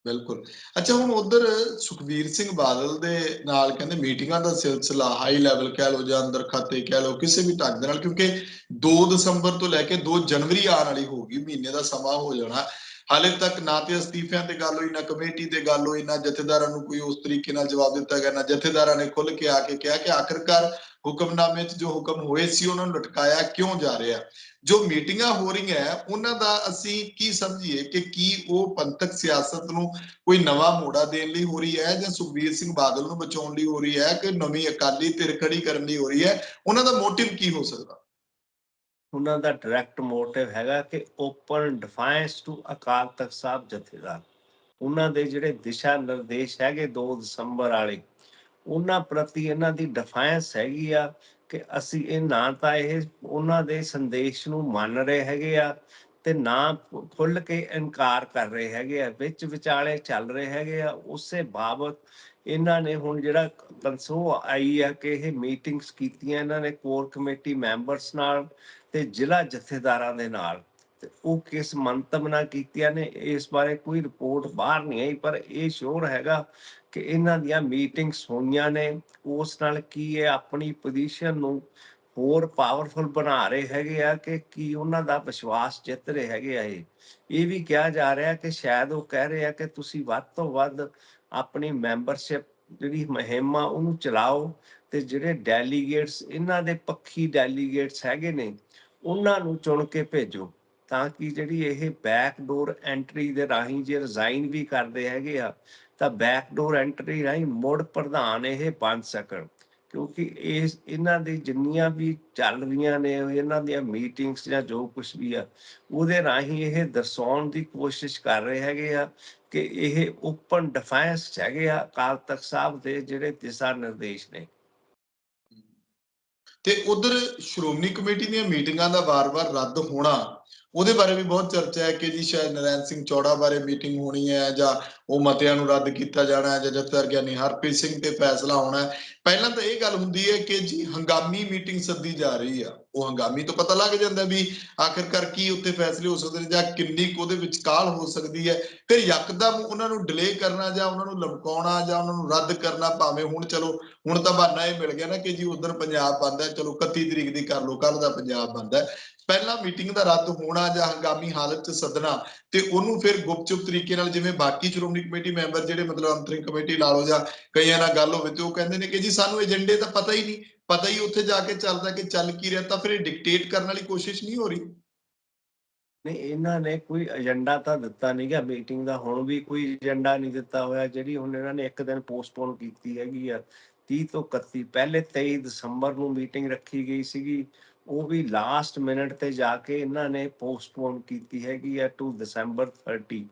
ਬਿਲਕੁਲ। ਅੱਛਾ, ਹੁਣ ਉਧਰ ਸੁਖਬੀਰ ਸਿੰਘ ਬਾਦਲ ਦੇ ਨਾਲ ਕਹਿੰਦੇ ਮੀਟਿੰਗਾਂ ਦਾ ਸਿਲਸਿਲਾ ਹਾਈ ਲੈਵਲ ਕਹਿ ਲਓ ਜਾਂ ਅੰਦਰ ਖਾਤੇ ਕਹਿ ਲਓ, ਕਿਸੇ ਵੀ ਢੰਗ ਦੇ ਨਾਲ, ਕਿਉਂਕਿ 2 ਦਸੰਬਰ ਤੋਂ ਲੈ ਕੇ 2 ਜਨਵਰੀ ਆਉਣ ਵਾਲੀ ਹੋਗੀ ਮਹੀਨੇ ਦਾ ਸਮਾਂ ਹੋ ਜਾਣਾ। ਹਾਲੇ ਤੱਕ ਨਾ ਤੇ ਅਸਤੀਫਿਆਂ ਤੇ ਗੱਲ ਹੋਈ, ਨਾ ਕਮੇਟੀ ਤੇ ਗੱਲ ਹੋਈ, ਨਾ ਜਥੇਦਾਰਾਂ ਨੂੰ ਕੋਈ ਉਸ ਤਰੀਕੇ ਨਾਲ ਜਵਾਬ ਦਿੱਤਾ ਗਿਆ, ਨਾ ਜਥੇਦਾਰਾਂ ਨੇ ਖੁੱਲ ਕੇ ਆ ਕੇ ਕਿਹਾ ਕਿ ਆਖਰਕਾਰ ਹੁਕਮਨਾਮੇ 'ਚ ਜੋ ਹੁਕਮ ਹੋਏ ਸੀ, ਉਹਨਾਂ ਨੂੰ ਲਟਕਾਇਆ ਕਿਉਂ ਜਾ ਰਿਹਾ? ਜੋ ਮੀਟਿੰਗਾਂ ਹੋ ਰਹੀਆਂ, ਉਹਨਾਂ ਦਾ ਅਸੀਂ ਕੀ ਸਮਝੀਏ ਕਿ ਕੀ ਉਹ ਪੰਥਕ ਸਿਆਸਤ ਨੂੰ ਕੋਈ ਨਵਾਂ ਮੋੜਾ ਦੇਣ ਲਈ ਹੋ ਰਹੀ ਹੈ ਜਾਂ ਸੁਖਬੀਰ ਸਿੰਘ ਬਾਦਲ ਨੂੰ ਬਚਾਉਣ ਲਈ ਹੋ ਰਹੀ ਹੈ ਕਿ ਨਵੀਂ ਅਕਾਲੀ ਧਿਰ ਖੜੀ ਕਰਨ ਲਈ ਹੋ ਰਹੀ ਹੈ? ਉਹਨਾਂ ਦਾ ਮੋਟਿਵ ਕੀ ਹੋ ਸਕਦਾ? ਉਹਨਾਂ ਦਾ ਡਾਇਰੈਕਟ ਮੋਟਿਵ ਹੈਗਾ ਕਿ ਓਪਨ ਡਿਫਾਈਂਸ ਟੂ ਅਕਾਲ ਤਖਤ ਸਾਹਿਬ ਜਥੇਦਾਰ। ਉਹਨਾਂ ਦੇ ਜਿਹੜੇ ਦਿਸ਼ਾ ਨਿਰਦੇਸ਼ ਹੈਗੇ 2 ਦਸੰਬਰ ਵਾਲੇ, ਉਹਨਾਂ ਪ੍ਰਤੀ ਇਹਨਾਂ ਦੀ ਡਿਫਾਈਂਸ ਹੈਗੀ ਆ ਕਿ ਅਸੀਂ ਇਹ ਨਾ ਤਾਂ ਇਹ ਉਹਨਾਂ ਦੇ ਸੰਦੇਸ਼ ਨੂੰ ਮੰਨ ਰਹੇ ਹੈਗੇ ਆ ਤੇ ਨਾ ਖੁੱਲ ਕੇ ਇਨਕਾਰ ਕਰ ਰਹੇ ਹੈਗੇ ਆ, ਵਿੱਚ ਵਿਚਾਲੇ ਚੱਲ ਰਹੇ ਹੈਗੇ ਆ, ਉਸੇ ਬਾਬਤ ਇਹਨਾਂ ਨੇ ਹੁਣ ਜਿਹੜਾ ਕੰਸੋ ਆਈ ਆ ਕਿ ਇਹ ਮੀਟਿੰਗਸ ਕੀਤੀਆਂ ਇਹਨਾਂ ਨੇ ਕੋਰ ਕਮੇਟੀ ਮੈਂਬਰਸ ਨਾਲ ਤੇ ਜ਼ਿਲ੍ਹਾ ਜਥੇਦਾਰਾਂ ਦੇ ਨਾਲ। ਤੇ ਉਹ ਕਿਸ ਮੰਤਵ ਨਾਲ ਕੀਤੀਆਂ ਨੇ, ਇਸ ਬਾਰੇ ਕੋਈ ਰਿਪੋਰਟ ਬਾਹਰ ਨਹੀਂ ਆਈ, ਪਰ ਇਹ ਸ਼ੋਰ ਹੈਗਾ ਕਿ ਇਹਨਾਂ ਦੀਆਂ ਮੀਟਿੰਗਸ ਹੋਈਆਂ ਨੇ। ਉਸ ਨਾਲ ਕੀ ਇਹ ਆਪਣੀ ਪੋਜੀਸ਼ਨ ਨੂੰ ਹੋਰ ਪਾਵਰਫੁਲ ਬਣਾ ਰਹੇ ਹੈਗੇ ਆ ਕਿ ਕੀ ਉਹਨਾਂ ਦਾ ਵਿਸ਼ਵਾਸ ਜਿੱਤ ਰਹੇ ਹੈਗੇ ਆ ਇਹ। ਇਹ ਵੀ ਕਿਹਾ ਜਾ ਰਿਹਾ ਕਿ ਸ਼ਾਇਦ ਉਹ ਕਹਿ ਰਹੇ ਆ ਕਿ ਤੁਸੀਂ ਵੱਧ ਤੋਂ ਵੱਧ ਆਪਣੀ ਮੈਂਬਰਸ਼ਿਪ ਜਿਹੜੀ ਮੁਹਿੰਮ ਆ ਉਹਨੂੰ ਚਲਾਓ ਤੇ ਜਿਹੜੇ ਡੈਲੀਗੇਟਸ ਇਹਨਾਂ ਦੇ ਪੱਖੀ ਡੈਲੀਗੇਟਸ ਹੈਗੇ ਨੇ, ਉਹਨਾਂ ਨੂੰ ਚੁਣ ਕੇ ਭੇਜੋ ਤਾਂ ਕਿ ਜਿਹੜੀ ਇਹ ਬੈਕ ਡੋਰ ਐਂਟਰੀ ਦੇ ਰਾਹੀਂ ਜੇ ਰਿਜ਼ਾਈਨ ਵੀ ਕਰਦੇ ਹੈਗੇ ਆ, ਤਾਂ ਬੈਕ ਡੋਰ ਐਂਟਰੀ ਰਾਹੀਂ ਮੁੜ ਪ੍ਰਧਾਨ ਇਹ ਬਣ ਸਕਣ। ਕਿਉਂਕਿ ਇਸ, ਇਹਨਾਂ ਦੀ ਜਿੰਨੀਆਂ ਵੀ ਚੱਲ ਰਹੀਆਂ ਨੇ, ਇਹਨਾਂ ਦੀਆਂ ਮੀਟਿੰਗਸ ਜਾਂ ਜੋ ਕੁਝ ਵੀ ਆ, ਉਹਦੇ ਰਾਹੀਂ ਇਹ ਦਰਸਾਉਣ ਦੀ ਕੋਸ਼ਿਸ਼ ਕਰ ਰਹੇ ਹੈਗੇ ਆ ਕਿ ਇਹ ਓਪਨ ਡਿਫੈਂਸ ਹੈਗੇ ਆ ਅਕਾਲ ਤਖਤ ਸਾਹਿਬ ਦੇ ਜਿਹੜੇ ਦਿਸ਼ਾ ਨਿਰਦੇਸ਼ ਨੇ। ਤੇ ਉਧਰ ਸ਼੍ਰੋਮਣੀ ਕਮੇਟੀ ਦੀਆਂ ਮੀਟਿੰਗਾਂ ਦਾ ਵਾਰ-ਵਾਰ ਰੱਦ ਹੋਣਾ ਉਹਦੇ ਬਾਰੇ ਵੀ ਬਹੁਤ ਚਰਚਾ ਹੈ ਕਿ ਜੀ ਸ਼ਾਇਦ ਨਰੈਣ ਸਿੰਘ ਚੌੜਾ ਬਾਰੇ ਮੀਟਿੰਗ ਹੋਣੀ ਹੈ ਜਾਂ ਉਹ ਮਤਿਆਂ ਨੂੰ ਰੱਦ ਕੀਤਾ ਜਾਣਾ ਹੈ ਜਾਂ ਜਥੇਦਾਰ ਗਿਆਨੀ ਹਰਪ੍ਰੀਤ ਸਿੰਘ ਤੇ ਫੈਸਲਾ ਹੋਣਾ ਹੈ। ਪਹਿਲਾਂ ਤਾਂ ਇਹ ਗੱਲ ਹੁੰਦੀ ਹੈ ਕਿ ਜੀ ਹੰਗਾਮੀ ਮੀਟਿੰਗ ਸੱਦੀ ਜਾ ਰਹੀ ਆ। ਉਹ ਹੰਗਾਮੀ ਤੋਂ ਪਤਾ ਲੱਗ ਜਾਂਦਾ ਵੀ ਆਖਿਰਕਾਰ ਕੀ ਉੱਥੇ ਫੈਸਲੇ ਹੋ ਸਕਦੇ ਨੇ ਜਾਂ ਕਿੰਨੀ ਕੁ ਉਹਦੇ ਵਿੱਚ ਕਾਲ ਹੋ ਸਕਦੀ ਹੈ। ਫਿਰ ਯਕਦਮ ਉਹਨਾਂ ਨੂੰ ਡਿਲੇ ਕਰਨਾ ਜਾਂ ਉਹਨਾਂ ਨੂੰ ਲਮਕਾਉਣਾ ਜਾਂ ਉਹਨਾਂ ਨੂੰ ਰੱਦ ਕਰਨਾ ਭਾਵੇਂ ਹੁਣ ਚਲੋ, ਹੁਣ ਤਾਂ ਬਹਾਨਾ ਇਹ ਮਿਲ ਗਿਆ ਨਾ ਕਿ ਜੀ ਉਧਰ ਪੰਜਾਬ ਬੰਦ ਚਲੋ 31 ਤਰੀਕ ਦੀ ਕਰ ਲਓ ਕੱਲ ਦਾ ਪੰਜਾਬ ਬੰਦ ਪਹਿਲਾਂ ਮੀਟਿੰਗ ਦਾ ਰੱਦ ਹੋਣਾ ਜਾਂ ਹੰਗਾਮੀ ਹਾਲਤ 'ਚ ਸੱਦਣਾ ਤੇ ਉਹਨੂੰ ਫਿਰ ਗੁਪਚੁਪ ਤਰੀਕੇ ਨਾਲ ਜਿਵੇਂ ਬਾਕੀ ਸ਼੍ਰੋਮਣੀ ਕਮੇਟੀ ਮੈਂਬਰ ਜਿਹੜੇ ਮਤਲਬ ਅੰਤਰਿਮ ਕਮੇਟੀ ਲਾ ਲਓ ਜਾਂ ਕਈਆਂ ਨਾਲ ਗੱਲ ਹੋਵੇ ਤੇ ਉਹ ਕਹਿੰਦੇ ਨੇ ਕਿ ਜੀ ਸਾਨੂੰ ਏਜੰਡੇ ਦਾ ਪਤਾ ਹੀ ਨਹੀਂ, ਪਤਾ ਹੀ ਉੱਥੇ ਜਾ ਕੇ ਚੱਲਦਾ ਕਿ ਚੱਲ ਕੀ ਰਿਹਾ ਤਾਂ ਫਿਰ ਇਹ ਡਿਕਟੇਟ ਕਰਨ ਵਾਲੀ ਕੋਸ਼ਿਸ਼ ਨਹੀਂ ਹੋ ਰਹੀ। ਨਹੀਂ, ਇਹਨਾਂ ਨੇ ਕੋਈ ਏਜੰਡਾ ਤਾਂ ਦਿੱਤਾ ਨਹੀਂਗਾ ਮੀਟਿੰਗ ਦਾ, ਹੁਣ ਵੀ ਕੋਈ ਏਜੰਡਾ ਨਹੀਂ ਦਿੱਤਾ ਹੋਇਆ ਜਿਹੜੀ ਹੁਣ ਇਹਨਾਂ ਨੇ ਇੱਕ ਦਿਨ ਪੋਸਟਪੋਨ ਕੀਤੀ ਹੈਗੀ ਆ 30 ਤੋਂ 31 ਪਹਿਲੇ 23 ਦਸੰਬਰ ਨੂੰ ਮੀਟਿੰਗ ਰੱਖੀ ਗਈ ਸੀਗੀ ਉਹ ਵੀ ਲਾਸਟ ਮਿੰਟ ਤੇ ਜਾ ਕੇ ਇਹਨਾਂ ਨੇ ਪੋਸਟਪੋਨ ਕੀਤੀ ਹੈਗੀ ਆ ਟੂ ਦਸੰਬਰ 30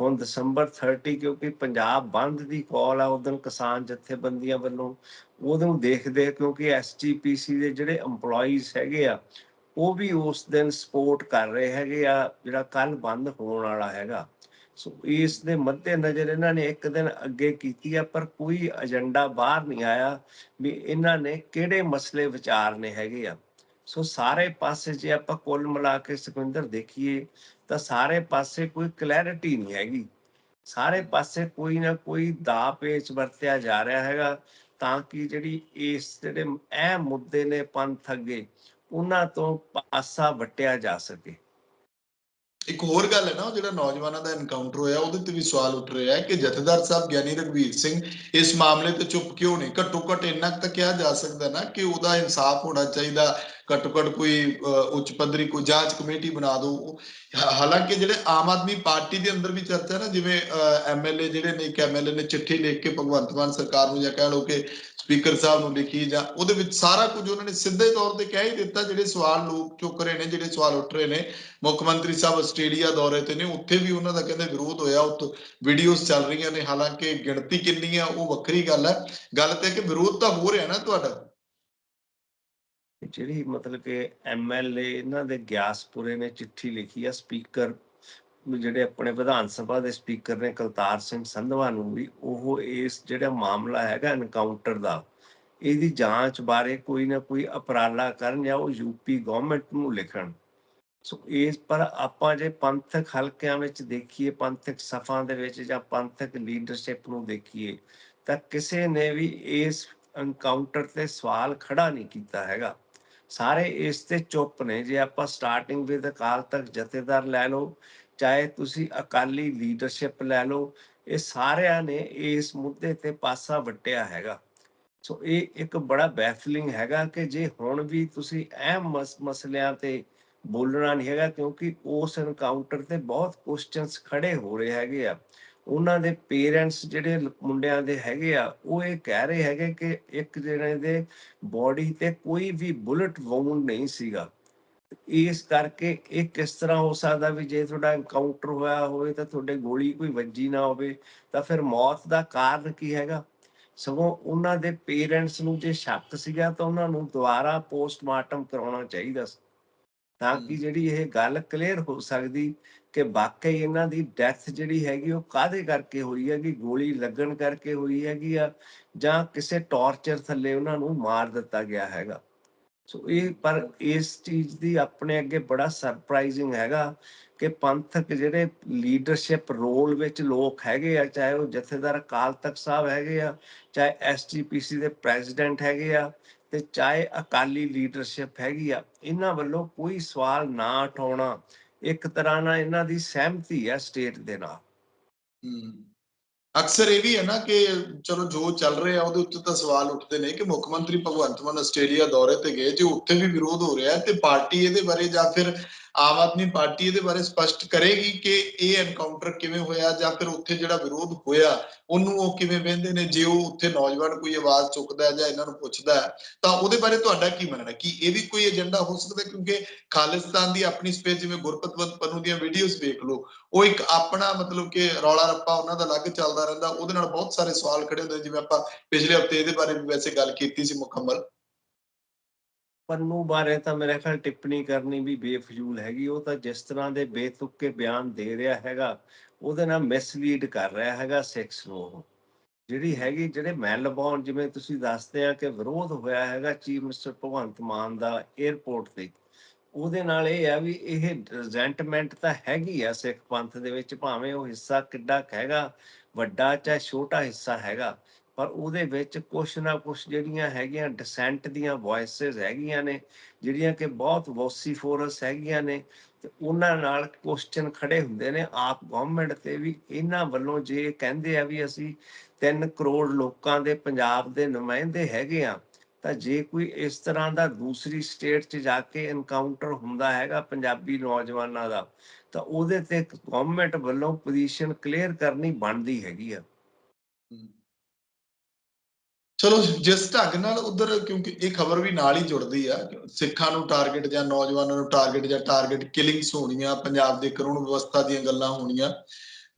ਹੁਣ ਦਸੰਬਰ 30 ਕਿਉਂਕਿ ਪੰਜਾਬ ਬੰਦ ਦੀ ਕਾਲ ਆ ਉਦੋਂ ਕਿਸਾਨ ਜਥੇਬੰਦੀਆਂ ਵੱਲੋਂ। ਉਹਨੂੰ ਦੇਖਦੇ ਕਿਉਂਕਿ ਐਸਜੀਪੀਸੀ ਦੇ ਜਿਹੜੇ EMPLOYEES ਹੈਗੇ ਆ, ਉਹ ਵੀ ਉਸ ਦਿਨ ਸਪੋਰਟ ਕਰ ਰਹੇ ਹੈਗੇ ਆ, ਜਿਹੜਾ ਕੱਲ ਬੰਦ ਹੋਣ ਵਾਲਾ ਹੈਗਾ। ਸੋ ਇਸ ਦੇ ਮੱਦੇ ਨਜ਼ਰ ਇਹਨਾਂ ਨੇ ਇੱਕ ਦਿਨ ਅੱਗੇ ਕੀਤੀ ਆ, ਪਰ ਕੋਈ ਏਜੰਡਾ ਬਾਹਰ ਨਹੀਂ ਆਇਆ ਵੀ ਇਹਨਾਂ ਨੇ ਕਿਹੜੇ ਮਸਲੇ ਵਿਚਾਰਨੇ ਹੈਗੇ ਆ। ਸੋ ਸਾਰੇ ਪਾਸੇ ਜੇ ਆਪਾਂ ਕੁੱਲ ਮਿਲਾ ਕੇ ਸੁਖਵਿੰਦਰ ਦੇਖੀਏ, ਤਾਂ ਸਾਰੇ ਪਾਸੇ ਕੋਈ ਕਲੈਰਿਟੀ ਨਹੀਂ ਹੈਗੀ। ਸਾਰੇ ਪਾਸੇ ਕੋਈ ਨਾ ਕੋਈ ਦਾ ਪੇਚ ਵਰਤਿਆ ਜਾ ਰਿਹਾ ਹੈਗਾ, ਤਾਂ ਕਿ ਜਿਹੜੀ ਇਸ ਜਿਹੜੇ ਅਹਿਮ ਮੁੱਦੇ ਨੇ ਪੰਥ ਅੱਗੇ, ਉਹਨਾਂ ਤੋਂ ਪਾਸਾ ਵਟਿਆ ਜਾ ਸਕੇ। ਇੱਕ ਹੋਰ ਗੱਲ ਹੈ ਨਾ, ਉਹ ਜਿਹੜਾ ਨੌਜਵਾਨਾਂ ਦਾ ਐਨਕਾਊਂਟਰ ਹੋਇਆ, ਉਹਦੇ ਤੇ ਵੀ ਸਵਾਲ ਉੱਠ ਰਿਹਾ ਹੈ ਕਿ ਜਥੇਦਾਰ ਸਾਹਿਬ ਗਿਆਨੀ ਰਗਵੀਰ ਸਿੰਘ ਇਸ ਮਾਮਲੇ ਤੇ ਚੁੱਪ ਕਿਉਂ ਨੇ? ਘੱਟੋ ਘੱਟ ਇੰਨਾ ਕੁ ਤਾਂ ਕਿਹਾ ਜਾ ਸਕਦਾ ਨਾ ਕਿ ਉਹਦਾ ਇਨਸਾਫ ਹੋਣਾ ਚਾਹੀਦਾ ਘੱਟੋ ਘੱਟ ਕੋਈ ਉੱਚ ਪੱਧਰੀ ਕੋਈ ਜਾਂਚ ਕਮੇਟੀ ਬਣਾ ਦਿਓ ਹਾਲਾਂਕਿ ਜਿਹੜੇ ਆਮ ਆਦਮੀ ਪਾਰਟੀ ਦੇ ਅੰਦਰ ਵੀ ਚਰਚਾ ਨਾ, ਜਿਵੇਂ ਐਮਐਲਏ ਜਿਹੜੇ ਨੇ, ਇੱਕ ਐਮਐਲਏ ਨੇ ਚਿੱਠੀ ਲਿਖ ਕੇ ਭਗਵੰਤ ਮਾਨ ਸਰਕਾਰ ਨੂੰ ਜਾਂ ਕਹਿ ਲਓ ਕਿ ਸਪੀਕਰ ਸਾਹਿਬ ਨੂੰ ਲਿਖੀ ਜਾਂ ਉਹਦੇ ਵਿੱਚ ਸਾਰਾ ਕੁਝ ਉਹਨਾਂ ਨੇ ਸਿੱਧੇ ਤੌਰ ਤੇ ਕਹਿ ਹੀ ਦਿੱਤਾ, ਜਿਹੜੇ ਸਵਾਲ ਲੋਕ ਚੁੱਕ ਰਹੇ ਨੇ, ਜਿਹੜੇ ਸਵਾਲ ਉੱਠ ਰਹੇ ਨੇ। ਮੁੱਖ ਮੰਤਰੀ ਸਾਹਿਬ ਆਸਟ੍ਰੇਲੀਆ ਦੌਰੇ ਤੇ ਨੇ, ਉੱਥੇ ਵੀ ਉਹਨਾਂ ਦਾ ਕਹਿੰਦੇ ਵਿਰੋਧ ਹੋਇਆ, ਉੱਥੇ ਵੀਡੀਓਜ਼ ਚੱਲ ਰਹੀਆਂ ਨੇ। ਹਾਲਾਂਕਿ ਗਿਣਤੀ ਕਿੰਨੀ ਆ, ਉਹ ਵੱਖਰੀ ਗੱਲ ਹੈ। ਗੱਲ ਤੇ ਕਿ ਵਿਰੋਧ ਤਾਂ ਹੋ ਰਿਹਾ ਨਾ ਤੁਹਾਡਾ? ਜਿਹੜੀ ਮਤਲਬ ਕਿ ਐਮਐਲਏ ਇਹਨਾਂ ਦੇ ਗਿਆਸਪੁਰੇ ਨੇ ਚਿੱਠੀ ਲਿਖੀ ਆ ਸਪੀਕਰ ਜਿਹੜੇ ਆਪਣੇ ਵਿਧਾਨ ਸਭਾ ਦੇ ਸਪੀਕਰ ਨੇ ਕਲਤਾਰ ਸਿੰਘ ਸੰਧਵਾ ਨੂੰ ਵੀ, ਉਹ ਇਸ ਜਿਹੜਾ ਮਾਮਲਾ ਹੈਗਾ ਐਨਕਾਊਂਟਰ ਦਾ, ਇਹਦੀ ਜਾਂਚ ਬਾਰੇ ਕੋਈ ਨਾ ਕੋਈ ਅਪਰਾਲਾ ਕਰਨ ਜਾਂ ਉਹ ਯੂਪੀ ਗਵਰਨਮੈਂਟ ਨੂੰ ਲਿਖਣ। ਸੋ ਇਸ ਪਰ ਆਪਾਂ ਜੇ ਪੰਥਕ ਹਲਕਿਆਂ ਵਿੱਚ ਦੇਖੀਏ, ਪੰਥਕ ਸਫਾਂ ਦੇ ਵਿੱਚ ਜਾਂ ਪੰਥਕ ਲੀਡਰਸ਼ਿਪ ਨੂੰ ਦੇਖੀਏ, ਤਾਂ ਕਿਸੇ ਨੇ ਵੀ ਇਸ ਐਨਕਾਊਂਟਰ ਤੇ ਸਵਾਲ ਖੜਾ ਨਹੀਂ ਕੀਤਾ ਹੈਗਾ। ਸਾਰੇ ਇਸ ਤੇ ਚੁੱਪ ਨੇ। ਜੇ ਆਪਾਂ ਸਟਾਰਟਿੰਗ ਵਿਦ ਅਕਾਲ ਤਖਤ ਜਥੇਦਾਰ ਲੈ ਲਓ, ਚਾਹੇ ਤੁਸੀਂ ਅਕਾਲੀ ਲੀਡਰਸ਼ਿਪ ਲੈ ਲਓ, ਇਹ ਸਾਰਿਆਂ ਨੇ ਇਸ ਮੁੱਦੇ ਤੇ ਪਾਸਾ ਵੱਟਿਆ ਹੈਗਾ। ਸੋ ਇਹ ਇੱਕ ਬੜਾ ਬੈਫਲਿੰਗ ਹੈਗਾ ਕਿ ਜੇ ਹੁਣ ਵੀ ਤੁਸੀਂ ਅਹਿਮ ਮਸ- ਮਸਲਿਆਂ ਤੇ ਬੋਲਣਾ ਨਹੀਂ ਹੈਗਾ, ਕਿਉਂਕਿ ਉਸ ਐਨਕਾਊਂਟਰ ਤੇ ਬਹੁਤ ਕੁਐਸਚਨਸ ਖੜੇ ਹੋ ਰਹੇ ਹੈਗੇ ਆ। ਉਹਨਾਂ ਦੇ ਪੇਰੈਂਟਸ ਜਿਹੜੇ ਮੁੰਡਿਆਂ ਦੇ ਹੈਗੇ ਆ ਉਹ ਇਹ ਕਹਿ ਰਹੇ ਹੈਗੇ ਕਿ ਇੱਕ ਜਣੇ ਦੇ ਬੋਡੀ ਤੇ ਕੋਈ ਵੀ ਬੁਲਟ ਵਾਉਂਡ ਨਹੀਂ ਸੀਗਾ। ਇਸ ਕਰਕੇ ਇਹ ਕਿਸ ਤਰ੍ਹਾਂ ਹੋ ਸਕਦਾ ਵੀ ਜੇ ਤੁਹਾਡਾ ਐਨਕਾਊਂਟਰ ਹੋਇਆ ਹੋਵੇ ਤਾਂ ਤੁਹਾਡੇ ਗੋਲੀ ਕੋਈ ਵੱਜੀ ਨਾ ਹੋਵੇ ਤਾਂ ਫਿਰ ਮੌਤ ਦਾ ਕਾਰਨ ਕੀ ਹੈਗਾ? ਸਗੋਂ ਉਹਨਾਂ ਦੇ ਪੇਰੈਂਟਸ ਨੂੰ ਜੇ ਸ਼ੱਕ ਸੀਗਾ ਤਾਂ ਉਹਨਾਂ ਨੂੰ ਦੁਬਾਰਾ ਪੋਸਟਮਾਰਟਮ ਕਰਾਉਣਾ ਚਾਹੀਦਾ ਸੀ। ਤਾਂ ਕਿ। ਜਿਹੜੀ ਇਹ ਗੱਲ ਕਲੀਅਰ ਹੋ ਸਕਦੀ ਕਿ ਵਾਕਈ ਇਹਨਾਂ ਦੀ ਡੈਥ ਜਿਹੜੀ ਹੈਗੀ ਉਹ ਕਾਹਦੇ ਕਰਕੇ ਹੋਈ ਹੈਗੀ? ਗੋਲੀ ਲੱਗਣ ਕਰਕੇ ਹੋਈ ਹੈਗੀ ਆ ਜਾਂ ਕਿਸੇ ਟੌਰਚਰ ਥੱਲੇ ਉਹਨਾਂ ਨੂੰ ਮਾਰ ਦਿੱਤਾ ਗਿਆ ਹੈਗਾ? ਸੋ ਇਹ ਪਰ ਇਸ ਚੀਜ਼ ਦੀ ਆਪਣੇ ਅੱਗੇ ਬੜਾ ਸਰਪ੍ਰਾਈਜ਼ਿੰਗ ਹੈਗਾ ਕਿ ਪੰਥਕ ਜਿਹੜੇ ਲੀਡਰਸ਼ਿਪ ਰੋਲ ਵਿੱਚ ਲੋਕ ਹੈਗੇ ਆ, ਚਾਹੇ ਉਹ ਜਥੇਦਾਰ ਅਕਾਲ ਤਖਤ ਸਾਹਿਬ ਹੈਗੇ ਆ, ਚਾਹੇ ਐਸਜੀਪੀਸੀ ਦੇ ਪ੍ਰੈਜ਼ੀਡੈਂਟ ਹੈਗੇ ਆ ਤੇ ਚਾਹੇ ਅਕਾਲੀ ਲੀਡਰਸ਼ਿਪ ਹੈਗੀ ਆ, ਇਹਨਾਂ ਵੱਲੋਂ ਕੋਈ ਸਵਾਲ ਨਾ ਉਠਾਉਣਾ ਇੱਕ ਤਰ੍ਹਾਂ ਨਾਲ ਇਹਨਾਂ ਦੀ ਸਹਿਮਤੀ ਹੈ ਸਟੇਟ ਦੇ ਨਾਲ ਹਮ। ਅਕਸਰ ਇਹ ਵੀ ਹੈ ਨਾ ਕਿ ਚਲੋ ਜੋ ਚੱਲ ਰਿਹਾ ਉਹਦੇ ਉੱਤੇ ਤਾਂ ਸਵਾਲ ਉੱਠਦੇ ਨੇ ਕਿ ਮੁੱਖ ਮੰਤਰੀ ਭਗਵੰਤ ਮਾਨ ਆਸਟ੍ਰੇਲੀਆ ਦੌਰੇ ਤੇ ਗਏ ਜੇ ਉੱਥੇ ਵੀ ਵਿਰੋਧ ਹੋ ਰਿਹਾ ਤੇ ਪਾਰਟੀ ਇਹਦੇ ਬਾਰੇ ਜਾਂ ਫਿਰ ਆਮ ਆਦਮੀ ਪਾਰਟੀ ਇਹਦੇ ਬਾਰੇ ਸਪਸ਼ਟ ਕਰੇਗੀ ਕਿ ਇਹ ਐਨਕਾਊਂਟਰ ਕਿਵੇਂ ਹੋਇਆ ਜਾਂ ਫਿਰ ਉੱਥੇ ਜਿਹੜਾ ਵਿਰੋਧ ਹੋਇਆ, ਉਹਨੂੰ ਉਹ ਕਿਵੇਂ ਵੇਂਦੇ ਨੇ? ਜੇ ਉਹ ਉੱਥੇ ਨੌਜਵਾਨ ਕੋਈ ਆਵਾਜ਼ ਚੁੱਕਦਾ ਜਾਂ ਇਹਨਾਂ ਨੂੰ ਪੁੱਛਦਾ ਤਾਂ ਉਹਦੇ ਬਾਰੇ ਤੁਹਾਡਾ ਕੀ ਮੰਨਣਾ ਕਿ ਇਹ ਵੀ ਕੋਈ ਏਜੰਡਾ ਹੋ ਸਕਦਾ ਕਿਉਂਕਿ ਖਾਲਿਸਤਾਨ ਦੀ ਆਪਣੀ ਸਪੇਸ ਜਿਵੇਂ ਗੁਰਪਤਵੰਤ ਪੰਨੂ ਦੀਆਂ ਵੀਡੀਓਜ਼ ਵੇਖ ਲਓ, ਉਹ ਇੱਕ ਆਪਣਾ ਮਤਲਬ ਕਿ ਰੌਲਾ ਰੱਪਾ ਉਹਨਾਂ ਦਾ ਅਲੱਗ ਚੱਲਦਾ ਰਹਿੰਦਾ, ਉਹਦੇ ਨਾਲ ਬਹੁਤ ਸਾਰੇ ਸਵਾਲ ਖੜੇ ਹੁੰਦੇ ਜਿਵੇਂ ਆਪਾਂ ਪਿਛਲੇ ਹਫ਼ਤੇ ਇਹਦੇ ਬਾਰੇ ਵੀ ਵੈਸੇ ਗੱਲ ਕੀਤੀ ਸੀ ਮੁਕੰਮਲ। ਪੰਨੂ ਬਾਰੇ ਤਾਂ ਮੇਰੇ ਖਿਆਲ ਟਿੱਪਣੀ ਕਰਨੀ ਵੀ ਬੇਫਜ਼ੂਲ ਹੈਗੀ। ਉਹ ਤਾਂ ਜਿਸ ਤਰ੍ਹਾਂ ਦੇ ਬੇਤੁਕੇ ਬਿਆਨ ਦੇ ਰਿਹਾ ਹੈਗਾ, ਉਹਦੇ ਨਾਲ ਮਿਸਲੀਡ ਕਰ ਰਿਹਾ ਹੈਗਾ ਸਿੱਖਸ ਨੂੰ ਜਿਹੜੀ ਹੈਗੀ, ਜਿਹੜੇ ਮੈਲਬੌਰਨ ਜਿਵੇਂ ਤੁਸੀਂ ਦੱਸਦੇ ਆ ਕਿ ਵਿਰੋਧ ਹੋਇਆ ਹੈਗਾ ਚੀਫ ਮਿਨਿਸਟਰ ਭਗਵੰਤ ਮਾਨ ਦਾ 에ਅਰਪੋਰਟ ਤੇ, ਉਹਦੇ ਨਾਲ ਇਹ ਆ ਵੀ ਇਹ ਰਿਜ਼ੈਂਟਮੈਂਟ ਤਾਂ ਹੈਗੀ ਆ ਸਿੱਖ ਪੰਥ ਦੇ ਵਿੱਚ, ਭਾਵੇਂ ਉਹ ਹਿੱਸਾ ਕਿੱਡਾ ਹੈਗਾ, ਵੱਡਾ ਚਾਹੇ ਛੋਟਾ ਹਿੱਸਾ ਹੈਗਾ ਪਰ ਉਹਦੇ ਵਿੱਚ ਕੁਛ ਨਾ ਕੁਛ ਜਿਹੜੀਆਂ ਹੈਗੀਆਂ ਡਿਸੈਂਟ ਦੀਆਂ ਵੌਇਸਸ ਹੈਗੀਆਂ ਨੇ, ਜਿਹੜੀਆਂ ਕਿ ਬਹੁਤ ਵੋਸੀਫੋਰਸ ਹੈਗੀਆਂ ਨੇ, ਤੇ ਉਹਨਾਂ ਨਾਲ ਕੁਐਸਚਨ ਖੜੇ ਹੁੰਦੇ ਨੇ। ਆਪ ਗਵਰਨਮੈਂਟ ਤੇ ਵੀ ਇਹਨਾਂ ਵੱਲੋਂ ਜੇ ਕਹਿੰਦੇ ਆ ਵੀ ਅਸੀਂ 3 ਕਰੋੜ ਲੋਕਾਂ ਦੇ ਪੰਜਾਬ ਦੇ ਨੁਮਾਇੰਦੇ ਹੈਗੇ ਆ, ਤਾਂ ਜੇ ਕੋਈ ਇਸ ਤਰ੍ਹਾਂ ਦਾ ਦੂਸਰੀ ਸਟੇਟ 'ਚ ਜਾ ਕੇ ਐਨਕਾਊਂਟਰ ਹੁੰਦਾ ਹੈਗਾ ਪੰਜਾਬੀ ਨੌਜਵਾਨਾਂ ਦਾ, ਤਾਂ ਉਹਦੇ ਤੇ ਗਵਰਨਮੈਂਟ ਵੱਲੋਂ ਪੋਜੀਸ਼ਨ ਕਲੀਅਰ ਕਰਨੀ ਬਣਦੀ ਹੈਗੀ ਆ। ਚਲੋ, ਜਿਸ ਢੰਗ ਨਾਲ ਉਧਰ, ਕਿਉਂਕਿ ਇਹ ਖਬਰ ਵੀ ਨਾਲ ਹੀ ਜੁੜਦੀ ਆ, ਸਿੱਖਾਂ ਨੂੰ ਟਾਰਗੇਟ ਜਾਂ ਨੌਜਵਾਨਾਂ ਨੂੰ ਟਾਰਗੇਟ ਜਾਂ ਟਾਰਗੇਟ ਕਿਲਿੰਗਸ ਹੋਣੀਆਂ, ਪੰਜਾਬ ਦੇ ਕਾਨੂੰਨ ਵਿਵਸਥਾ ਦੀਆਂ ਗੱਲਾਂ ਹੋਣੀਆਂ।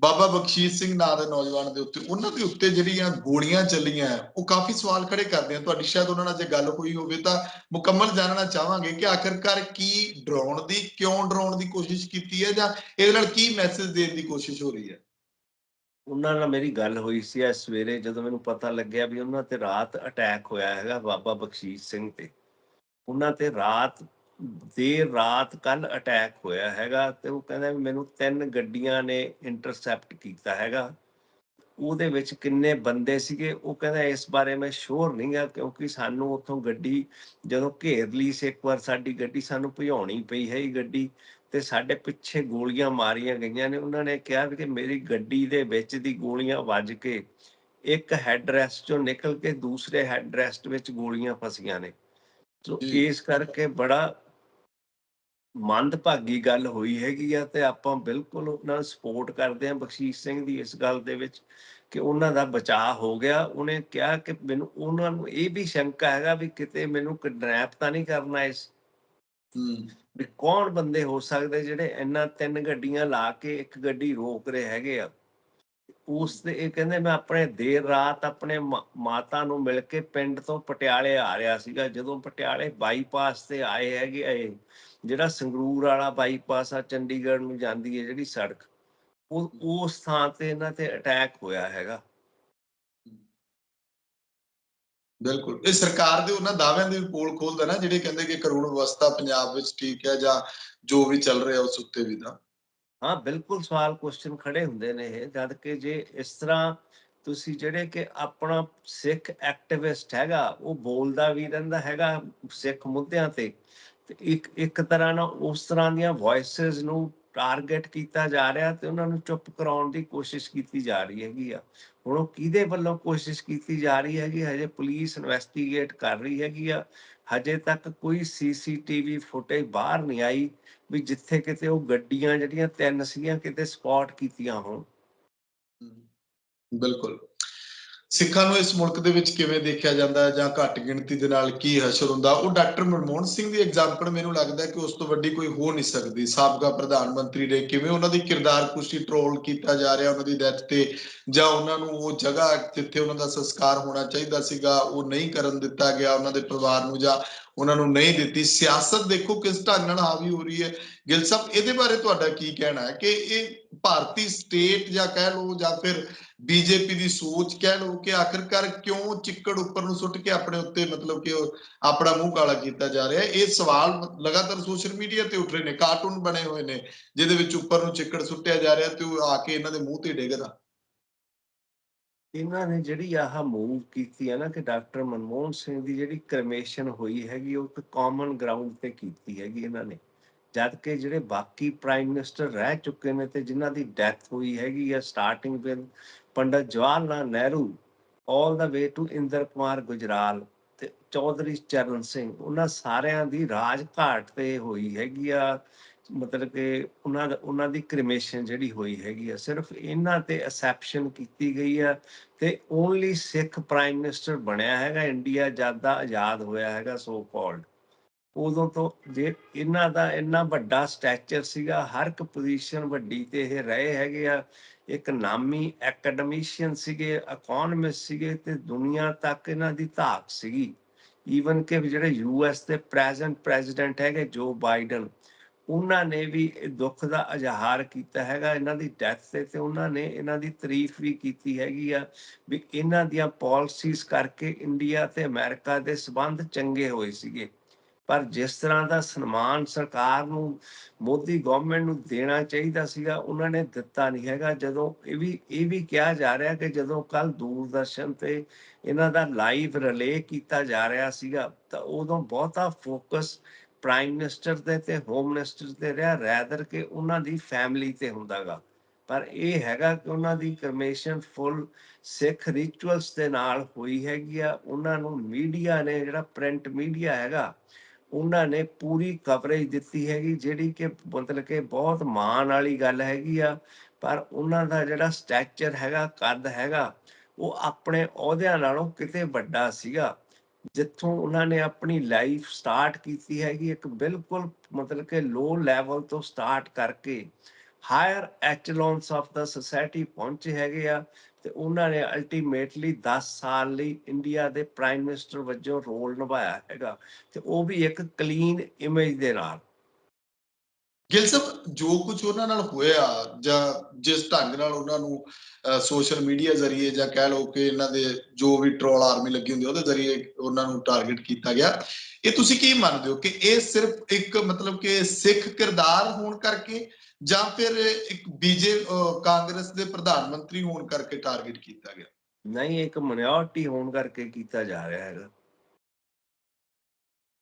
ਬਾਬਾ ਬਖਸ਼ੀਸ਼ ਸਿੰਘ ਨਾਂ ਦੇ ਨੌਜਵਾਨ ਦੇ ਉੱਤੇ, ਉਹਨਾਂ ਦੇ ਉੱਤੇ ਜਿਹੜੀਆਂ ਗੋਲੀਆਂ ਚੱਲੀਆਂ, ਉਹ ਕਾਫੀ ਸਵਾਲ ਖੜੇ ਕਰਦੇ ਆ। ਤੁਹਾਡੀ ਸ਼ਾਇਦ ਉਹਨਾਂ ਨਾਲ ਜੇ ਗੱਲ ਹੋਈ ਹੋਵੇ ਤਾਂ ਮੁਕੰਮਲ ਜਾਣਨਾ ਚਾਹਾਂਗੇ ਕਿ ਆਖਰਕਾਰ ਕੀ ਡਰਾਉਣ ਦੀ, ਕਿਉਂ ਡਰਾਉਣ ਦੀ ਕੋਸ਼ਿਸ਼ ਕੀਤੀ ਹੈ ਜਾਂ ਇਹਦੇ ਨਾਲ ਕੀ ਮੈਸੇਜ ਦੇਣ ਦੀ ਕੋਸ਼ਿਸ਼ ਹੋ ਰਹੀ ਹੈ। ਉਹਨਾਂ ਨਾਲ ਮੇਰੀ ਗੱਲ ਹੋਈ ਸੀ ਅੱਜ ਸਵੇਰੇ ਜਦੋਂ ਮੈਨੂੰ ਪਤਾ ਲੱਗਿਆ ਵੀ ਉਹਨਾਂ ਤੇ ਰਾਤ ਅਟੈਕ ਹੋਇਆ ਹੈਗਾ ਬਾਬਾ ਬਖਸ਼ੀਸ਼ ਸਿੰਘ ਤੇ। ਉਹਨਾਂ ਤੇ ਰਾਤ, ਦੇਰ ਰਾਤ ਕੱਲ ਅਟੈਕ ਹੋਇਆ ਹੈਗਾ ਤੇ ਉਹ ਕਹਿੰਦਾ ਵੀ ਮੈਨੂੰ ਤਿੰਨ ਗੱਡੀਆਂ ਨੇ ਇੰਟਰਸੈਪਟ ਕੀਤਾ ਹੈਗਾ। ਉਹਦੇ ਵਿੱਚ ਕਿੰਨੇ ਬੰਦੇ ਸੀਗੇ ਉਹ ਕਹਿੰਦਾ ਇਸ ਬਾਰੇ ਮੈਂ ਸ਼ੋਰ ਨਹੀਂ ਗਾ ਕਿਉਂਕਿ ਸਾਨੂੰ ਉੱਥੋਂ ਗੱਡੀ ਜਦੋਂ ਘੇਰ ਲਈ ਸੀ ਇੱਕ ਵਾਰ ਸਾਡੀ ਗੱਡੀ ਸਾਨੂੰ ਭਜਾਉਣੀ ਪਈ ਹੈ ਇਹ ਗੱਡੀ ਤੇ ਸਾਡੇ ਪਿੱਛੇ ਗੋਲੀਆਂ ਮਾਰੀਆਂ ਗਈਆਂ ਨੇ ਉਹਨਾਂ ਨੇ ਕਿਹਾ ਕਿ ਮੇਰੀ ਗੱਡੀ ਦੇ ਵਿੱਚ ਦੀ ਗੋਲੀਆਂ ਵੱਜ ਕੇ ਇੱਕ ਹੈਡ ਰੈਸਟ ਚੋਂ ਨਿਕਲ ਕੇ ਦੂਸਰੇ ਹੈਡ ਰੈਸਟ ਵਿੱਚ ਗੋਲੀਆਂ ਫਸੀਆਂ ਨੇ ਸੋ। ਇਸ ਕਰਕੇ ਬੜਾ ਮੰਦਭਾਗੀ ਗੱਲ ਹੋਈ ਹੈਗੀ ਆ ਤੇ ਆਪਾਂ ਬਿਲਕੁਲ ਉਹਨਾਂ ਨੂੰ ਸਪੋਰਟ ਕਰਦੇ ਹਾਂ ਬਖਸ਼ੀਸ਼ ਸਿੰਘ ਦੀ ਇਸ ਗੱਲ ਦੇ ਵਿੱਚ ਕਿ ਉਹਨਾਂ ਦਾ ਬਚਾਅ ਹੋ ਗਿਆ। ਉਹਨੇ ਕਿਹਾ ਕਿ ਮੈਨੂੰ ਉਹਨਾਂ ਨੂੰ ਇਹ ਵੀ ਸ਼ੰਕਾ ਹੈਗਾ ਵੀ ਕਿਤੇ ਮੈਨੂੰ ਕਿਡਨੈਪ ਤਾਂ ਨਹੀਂ ਕਰਨਾ ਇਸ ਵੀ ਕੌਣ ਬੰਦੇ ਹੋ ਸਕਦੇ ਜਿਹੜੇ ਇੰਨਾ ਤਿੰਨ ਗੱਡੀਆਂ ਲਾ ਕੇ ਇੱਕ ਗੱਡੀ ਰੋਕ ਰਹੇ ਹੈਗੇ ਆ। ਉਸ ਤੇ ਇਹ ਕਹਿੰਦੇ ਮੈਂ ਆਪਣੇ ਦੇਰ ਰਾਤ ਆਪਣੇ ਮਾਤਾ ਨੂੰ ਮਿਲ ਕੇ ਪਿੰਡ ਤੋਂ ਪਟਿਆਲੇ ਆ ਰਿਹਾ ਸੀਗਾ। ਜਦੋਂ ਪਟਿਆਲੇ ਬਾਈਪਾਸ ਤੇ ਆਏ ਹੈਗੇ ਇਹ। ਜਿਹੜਾ ਸੰਗਰੂਰ ਵਾਲਾ ਬਾਈਪਾਸ ਆ ਚੰਡੀਗੜ੍ਹ ਨੂੰ ਜਾਂਦੀ ਹੈ ਜਿਹੜੀ ਸੜਕ ਉਹ ਉਸ ਥਾਂ ਤੇ ਇਹਨਾਂ ਤੇ ਅਟੈਕ ਹੋਇਆ ਹੈਗਾ। ਬਿਲਕੁਲ। ਇਹ ਸਰਕਾਰ ਦੇ ਉਹਨਾਂ ਦਾਅਵਿਆਂ ਦੀ ਵੀ ਪੋਲ ਖੋਲਦਾ ਨਾ ਜਿਹੜੇ ਕਹਿੰਦੇ ਕਿ ਕਾਨੂੰਨ ਵਿਵਸਥਾ ਪੰਜਾਬ ਵਿੱਚ ਠੀਕ ਹੈ ਜਾਂ ਜੋ ਵੀ ਚੱਲ ਰਿਹਾ ਉਸ ਉੱਤੇ ਵੀ ਤਾਂ। ਹਾਂ ਬਿਲਕੁਲ ਸਵਾਲ ਕੁਐਸਚਨ ਖੜੇ ਹੁੰਦੇ ਨੇ ਇਹ ਜਦ ਕਿ ਜੇ ਇਸ ਤਰ੍ਹਾਂ ਤੁਸੀਂ ਜਿਹੜੇ ਕਿ ਆਪਣਾ ਸਿੱਖ ਐਕਟਿਵਿਸਟ ਹੈਗਾ ਉਹ ਬੋਲਦਾ ਵੀ ਰਹਿੰਦਾ ਹੈਗਾ ਸਿੱਖ ਮੁੱਦਿਆਂ ਤੇ ਤੇ ਇੱਕ ਇੱਕ ਤਰ੍ਹਾਂ ਨਾਲ ਉਸ ਤਰ੍ਹਾਂ ਦੀਆਂ ਵੌਇਸਸ ਨੂੰ ਟਾਰਗੇਟ ਕੀਤਾ ਜਾ ਰਿਹਾ ਤੇ ਉਹਨਾਂ ਨੂੰ ਚੁੱਪ ਕਰਾਉਣ ਦੀ ਕੋਸ਼ਿਸ਼ ਕੀਤੀ ਜਾ ਰਹੀ ਹੈਗੀ ਆ। ਹੁਣ ਉਹ ਕਿਹਦੇ ਵੱਲੋਂ ਕੋਸ਼ਿਸ਼ ਕੀਤੀ ਜਾ ਰਹੀ ਹੈਗੀ, ਹਜੇ ਪੁਲਿਸ ਇਨਵੈਸਟੀਗੇਟ ਕਰ ਰਹੀ ਹੈਗੀ ਆ। ਹਜੇ ਤੱਕ ਕੋਈ ਸੀਸੀਟੀਵੀ ਫੁਟੇਜ ਬਾਹਰ ਨਹੀਂ ਆਈ ਵੀ ਜਿੱਥੇ ਕਿਤੇ ਉਹ ਗੱਡੀਆਂ ਜਿਹੜੀਆਂ ਤਿੰਨ ਸੀਗੀਆਂ ਕਿਤੇ ਸਪੌਟ ਕੀਤੀਆਂ ਹੋਣ। ਬਿਲਕੁਲ। ਸਿੱਖਾਂ ਨੂੰ ਇਸ ਮੁਲਕ ਦੇ ਵਿੱਚ ਕਿਵੇਂ ਦੇਖਿਆ ਜਾਂਦਾ ਹੈ ਜਾਂ ਘੱਟ ਗਿਣਤੀ ਦੇ ਨਾਲ ਕੀ ਹਸ਼ਰ ਹੁੰਦਾ? ਉਹ ਡਾਕਟਰ ਮਨਮੋਹਨ ਸਿੰਘ ਦੀ ਐਗਜ਼ਾਮਪਲ ਮੈਨੂੰ ਲੱਗਦਾ ਕਿ ਉਸ ਤੋਂ ਵੱਡੀ ਕੋਈ ਹੋ ਨਹੀਂ ਸਕਦੀ। ਸਾਬਕਾ ਪ੍ਰਧਾਨ ਮੰਤਰੀ ਨੇ ਕਿਵੇਂ ਉਹਨਾਂ ਦੀ ਕਿਰਦਾਰ ਕੁਸ਼ੀ ਟਰੋਲ ਕੀਤਾ ਜਾ ਰਿਹਾ ਉਹਨਾਂ ਦੀ ਡੈਥ ਤੇ ਜਾਂ ਉਹਨਾਂ ਨੂੰ ਉਹ ਜਗ੍ਹਾ ਜਿੱਥੇ ਉਹਨਾਂ ਦਾ ਸੰਸਕਾਰ ਹੋਣਾ ਚਾਹੀਦਾ ਸੀਗਾ ਉਹ ਨਹੀਂ ਕਰਨ ਦਿੱਤਾ ਗਿਆ ਉਹਨਾਂ ਦੇ ਪਰਿਵਾਰ ਨੂੰ ਜਾਂ ਉਹਨਾਂ ਨੂੰ ਨਹੀਂ ਦਿੱਤੀ। ਸਿਆਸਤ ਦੇਖੋ ਕਿਸ ਢੰਗ ਨਾਲ ਹਾਵੀ ਹੋ ਰਹੀ ਹੈ। ਗਿਲ ਸਾਹਿਬ, ਇਹਦੇ ਬਾਰੇ ਤੁਹਾਡਾ ਕੀ ਕਹਿਣਾ ਹੈ? ਕਿ ਇਹ ਭਾਰਤੀ ਸਟੇਟ ਜਾਂ ਕਹਿ ਲਓ ਜਾਂ ਫਿਰ ਬੀਜੇਪੀ ਦੀ ਸੋਚ ਕਹਿ ਲਓ ਕਿ ਆਖਿਰਕਾਰ ਕਿਉਂ ਚਿੱਕੜ ਉੱਪਰ ਨੂੰ ਸੁੱਟ ਕੇ ਆਪਣੇ ਉੱਤੇ ਮਤਲਬ ਕਿ ਆਪਣਾ ਮੂੰਹ ਕਾਲਾ ਕੀਤਾ ਜਾ ਰਿਹਾ ਹੈ? ਇਹ ਸਵਾਲ ਲਗਾਤਾਰ ਸੋਸ਼ਲ ਮੀਡੀਆ ਤੇ ਉੱਠ ਰਹੇ ਨੇ, ਕਾਰਟੂਨ ਬਣੇ ਹੋਏ ਨੇ, ਜਿਹਦੇ ਵਿੱਚ ਉੱਪਰ ਨੂੰ ਚਿੱਕੜ ਸੁੱਟਿਆ ਜਾ ਰਿਹਾ ਤੇ ਉਹ ਆ ਕੇ ਇਹਨਾਂ ਦੇ ਮੂੰਹ ਤੇ ਡਿੱਗਦਾ ਇਹਨਾਂ ਨੇ ਜਿਹੜੀ ਆਹ ਮੂਵ ਕੀਤੀ ਹੈ ਨਾ ਕਿ ਡਾਕਟਰ ਮਨਮੋਹਨ ਸਿੰਘ ਦੀ ਜਿਹੜੀ ਕਰਮੇਸ਼ਨ ਹੋਈ ਹੈਗੀ, ਉਹ ਇੱਕ ਕਾਮਨ ਗਰਾਊਂਡ ਤੇ ਕੀਤੀ ਹੈਗੀ ਇਹਨਾਂ ਨੇ। ਜਦ ਕਿ ਜਿਹੜੇ ਬਾਕੀ ਪ੍ਰਾਈਮ ਮਿਨਿਸਟਰ ਰਹਿ ਚੁੱਕੇ ਨੇ ਤੇ ਜਿਨ੍ਹਾਂ ਦੀ ਡੈਥ ਹੋਈ ਹੈਗੀ ਆ starting with Pandit Jawahar Lal Nehru all the way to Inder Kumar Gujral ਤੇ ਚੌਧਰੀ ਚਰਨ ਸਿੰਘ, ਉਹਨਾਂ ਸਾਰਿਆਂ ਦੀ ਰਾਜ ਘਾਟ ਤੇ ਹੋਈ ਹੈਗੀ ਆ। ਮਤਲਬ ਕਿ ਉਹਨਾਂ ਦਾ, ਉਹਨਾਂ ਦੀ ਕ੍ਰਿਮੇਸ਼ਨ ਜਿਹੜੀ ਹੋਈ ਹੈਗੀ ਆ, ਸਿਰਫ ਇਹਨਾਂ ਤੇ ਐਕਸੈਪਸ਼ਨ ਕੀਤੀ ਗਈ ਆ ਤੇ ਓਨਲੀ ਸਿੱਖ ਪ੍ਰਾਈਮ ਮਿਨਿਸਟਰ ਬਣਿਆ ਹੈਗਾ, ਇੰਡੀਆ ਜਦ ਦਾ ਆਜ਼ਾਦ ਹੋਇਆ ਹੈਗਾ ਸੋ ਕਾਲਡ ਉਦੋਂ ਤੋਂ ਜੇ ਇਹਨਾਂ ਦਾ ਇੰਨਾ ਵੱਡਾ ਸਟੈਚਰ ਸੀਗਾ, ਹਰ ਇੱਕ ਪੋਜੀਸ਼ਨ ਵੱਡੀ ਤੇ ਇਹ ਰਹੇ ਹੈਗੇ ਆ, ਇੱਕ ਨਾਮੀ ਐਕੈਡਮਿਸ਼ੀਅਨ ਸੀਗੇ ਇਕਨੋਮਿਸਟ ਸੀਗੇ ਤੇ ਦੁਨੀਆ ਤੱਕ ਇਹਨਾਂ ਦੀ ਧਾਕ ਸੀਗੀ। ਈਵਨ ਕਿ ਜਿਹੜੇ ਯੂਐਸ ਦੇ ਪ੍ਰੈਜ਼ੈਂਟ ਪ੍ਰੈਜ਼ੀਡੈਂਟ ਹੈਗੇ ਜੋ ਬਾਈਡਨ ਉਹਨਾਂ ਨੇ ਵੀ ਦੁੱਖ ਦਾ ਇਜ਼ਹਾਰ ਕੀਤਾ ਹੈਗਾ, ਇਹਨਾਂ ਦੀ ਡੈਥ ਤੇ ਤੇ ਉਹਨਾਂ ਨੇ ਇਹਨਾਂ ਦੀ ਤਾਰੀਫ ਵੀ ਕੀਤੀ ਹੈਗੀ ਆ ਵੀ ਇਹਨਾਂ ਦੀਆਂ ਪਾਲਿਸੀਜ਼ ਕਰਕੇ ਇੰਡੀਆ ਤੇ ਅਮਰੀਕਾ ਦੇ ਸਬੰਧ ਚੰਗੇ ਹੋਏ ਸੀਗੇ। ਪਰ ਜਿਸ ਤਰ੍ਹਾਂ ਦਾ ਸਨਮਾਨ ਸਰਕਾਰ ਨੂੰ, ਮੋਦੀ ਗਵਰਨਮੈਂਟ ਨੂੰ ਦੇਣਾ ਚਾਹੀਦਾ ਸੀਗਾ, ਉਹਨਾਂ ਨੇ ਦਿੱਤਾ ਨਹੀਂ ਹੈਗਾ। ਜਦੋਂ ਇਹ ਵੀ ਇਹ ਵੀ ਕਿਹਾ ਜਾ ਰਿਹਾ ਕਿ ਜਦੋਂ ਕੱਲ ਦੂਰਦਰਸ਼ਨ ਤੇ ਇਹਨਾਂ ਦਾ ਲਾਈਵ ਰਿਲੇ ਕੀਤਾ ਜਾ ਰਿਹਾ ਸੀਗਾ, ਤਾਂ ਉਦੋਂ ਬਹੁਤਾ ਫੋਕਸ ਪ੍ਰਾਈਮ ਮਿਨਿਸਟਰ ਤੇ ਤੇ ਹੋਮ ਮਿਨਿਸਟਰ ਤੇ ਰਿਹਾ ਰੈਦਰ ਕਿ ਉਹਨਾਂ ਦੀ ਫੈਮਿਲੀ ਤੇ ਹੁੰਦਾਗਾ। ਪਰ ਇਹ ਹੈਗਾ ਕਿ ਉਹਨਾਂ ਦੀ ਕਰਮੇਸ਼ਨ ਫੁੱਲ ਸਿੱਖ ਰਿਚੁਅਲਸ ਦੇ ਨਾਲ ਹੋਈ ਹੈਗੀ ਆ। ਉਹਨਾਂ ਨੂੰ ਮੀਡੀਆ ਨੇ, ਜਿਹੜਾ ਪ੍ਰਿੰਟ ਮੀਡੀਆ ਹੈਗਾ, ਉਹਨਾਂ ਨੇ ਪੂਰੀ ਕਵਰੇਜ ਦਿੱਤੀ ਹੈਗੀ, ਜਿਹੜੀ ਕਿ ਮਤਲਬ ਕਿ ਬਹੁਤ ਮਾਣ ਵਾਲੀ ਗੱਲ ਹੈਗੀ ਆ। ਪਰ ਉਹਨਾਂ ਦਾ ਜਿਹੜਾ ਸਟੈਚਰ ਹੈਗਾ, ਕੱਦ ਹੈਗਾ, ਉਹ ਆਪਣੇ ਅਹੁਦਿਆਂ ਨਾਲੋਂ ਕਿਤੇ ਵੱਡਾ ਸੀਗਾ। ਜਿੱਥੋਂ ਉਹਨਾਂ ਨੇ ਆਪਣੀ ਲਾਈਫ ਸਟਾਰਟ ਕੀਤੀ ਹੈਗੀ, ਇੱਕ ਬਿਲਕੁਲ ਮਤਲਬ ਕਿ ਲੋ ਲੈਵਲ ਤੋਂ ਸਟਾਰਟ ਕਰਕੇ higher echelons of the society ਪਹੁੰਚੇ ਹੈਗੇ ਆ ਤੇ ਉਹਨਾਂ ਨੇ ਅਲਟੀਮੇਟਲੀ 10 ਸਾਲ ਲਈ ਇੰਡੀਆ ਦੇ ਪ੍ਰਾਈਮ ਮਿਨਿਸਟਰ ਵਜੋਂ ਰੋਲ ਨਿਭਾਇਆ ਹੈਗਾ ਤੇ ਉਹ ਵੀ ਇੱਕ ਕਲੀਨ ਇਮੇਜ ਦੇ ਨਾਲ। ਗਿੱਲ ਸਾਹਿਬ, ਜੋ ਕੁਝ ਉਹਨਾਂ ਨਾਲ ਹੋਇਆ ਜਾਂ ਜਿਸ ਢੰਗ ਨਾਲ ਉਹਨਾਂ ਨੂੰ ਸੋਸ਼ਲ ਮੀਡੀਆ ਜ਼ਰੀਏ ਜਾਂ ਕਹਿ ਲਓ ਕਿ ਇਹਨਾਂ ਦੇ ਜੋ ਵੀ ਟ੍ਰੋਲ ਆਰਮੀ ਲੱਗੀ ਹੁੰਦੀ ਉਹਦੇ ਜ਼ਰੀਏ ਉਹਨਾਂ ਨੂੰ ਟਾਰਗੇਟ ਕੀਤਾ ਗਿਆ। ਇਹ ਤੁਸੀਂ ਕੀ ਮੰਨਦੇ ਹੋ ਕਿ ਇਹ ਸਿਰਫ ਇੱਕ ਮਤਲਬ ਕਿ ਸਿੱਖ ਕਿਰਦਾਰ ਹੋਣ ਕਰਕੇ ਜਾਂ ਫਿਰ ਇੱਕ ਬੀਜੇ ਕਾਂਗਰਸ ਦੇ ਪ੍ਰਧਾਨ ਮੰਤਰੀ ਹੋਣ ਕਰਕੇ ਟਾਰਗੇਟ ਕੀਤਾ ਗਿਆ? ਨਹੀਂ, ਇੱਕ ਮਿਨੋਰਟੀ ਹੋਣ ਕਰਕੇ ਕੀਤਾ ਜਾ ਰਿਹਾ ਹੈਗਾ।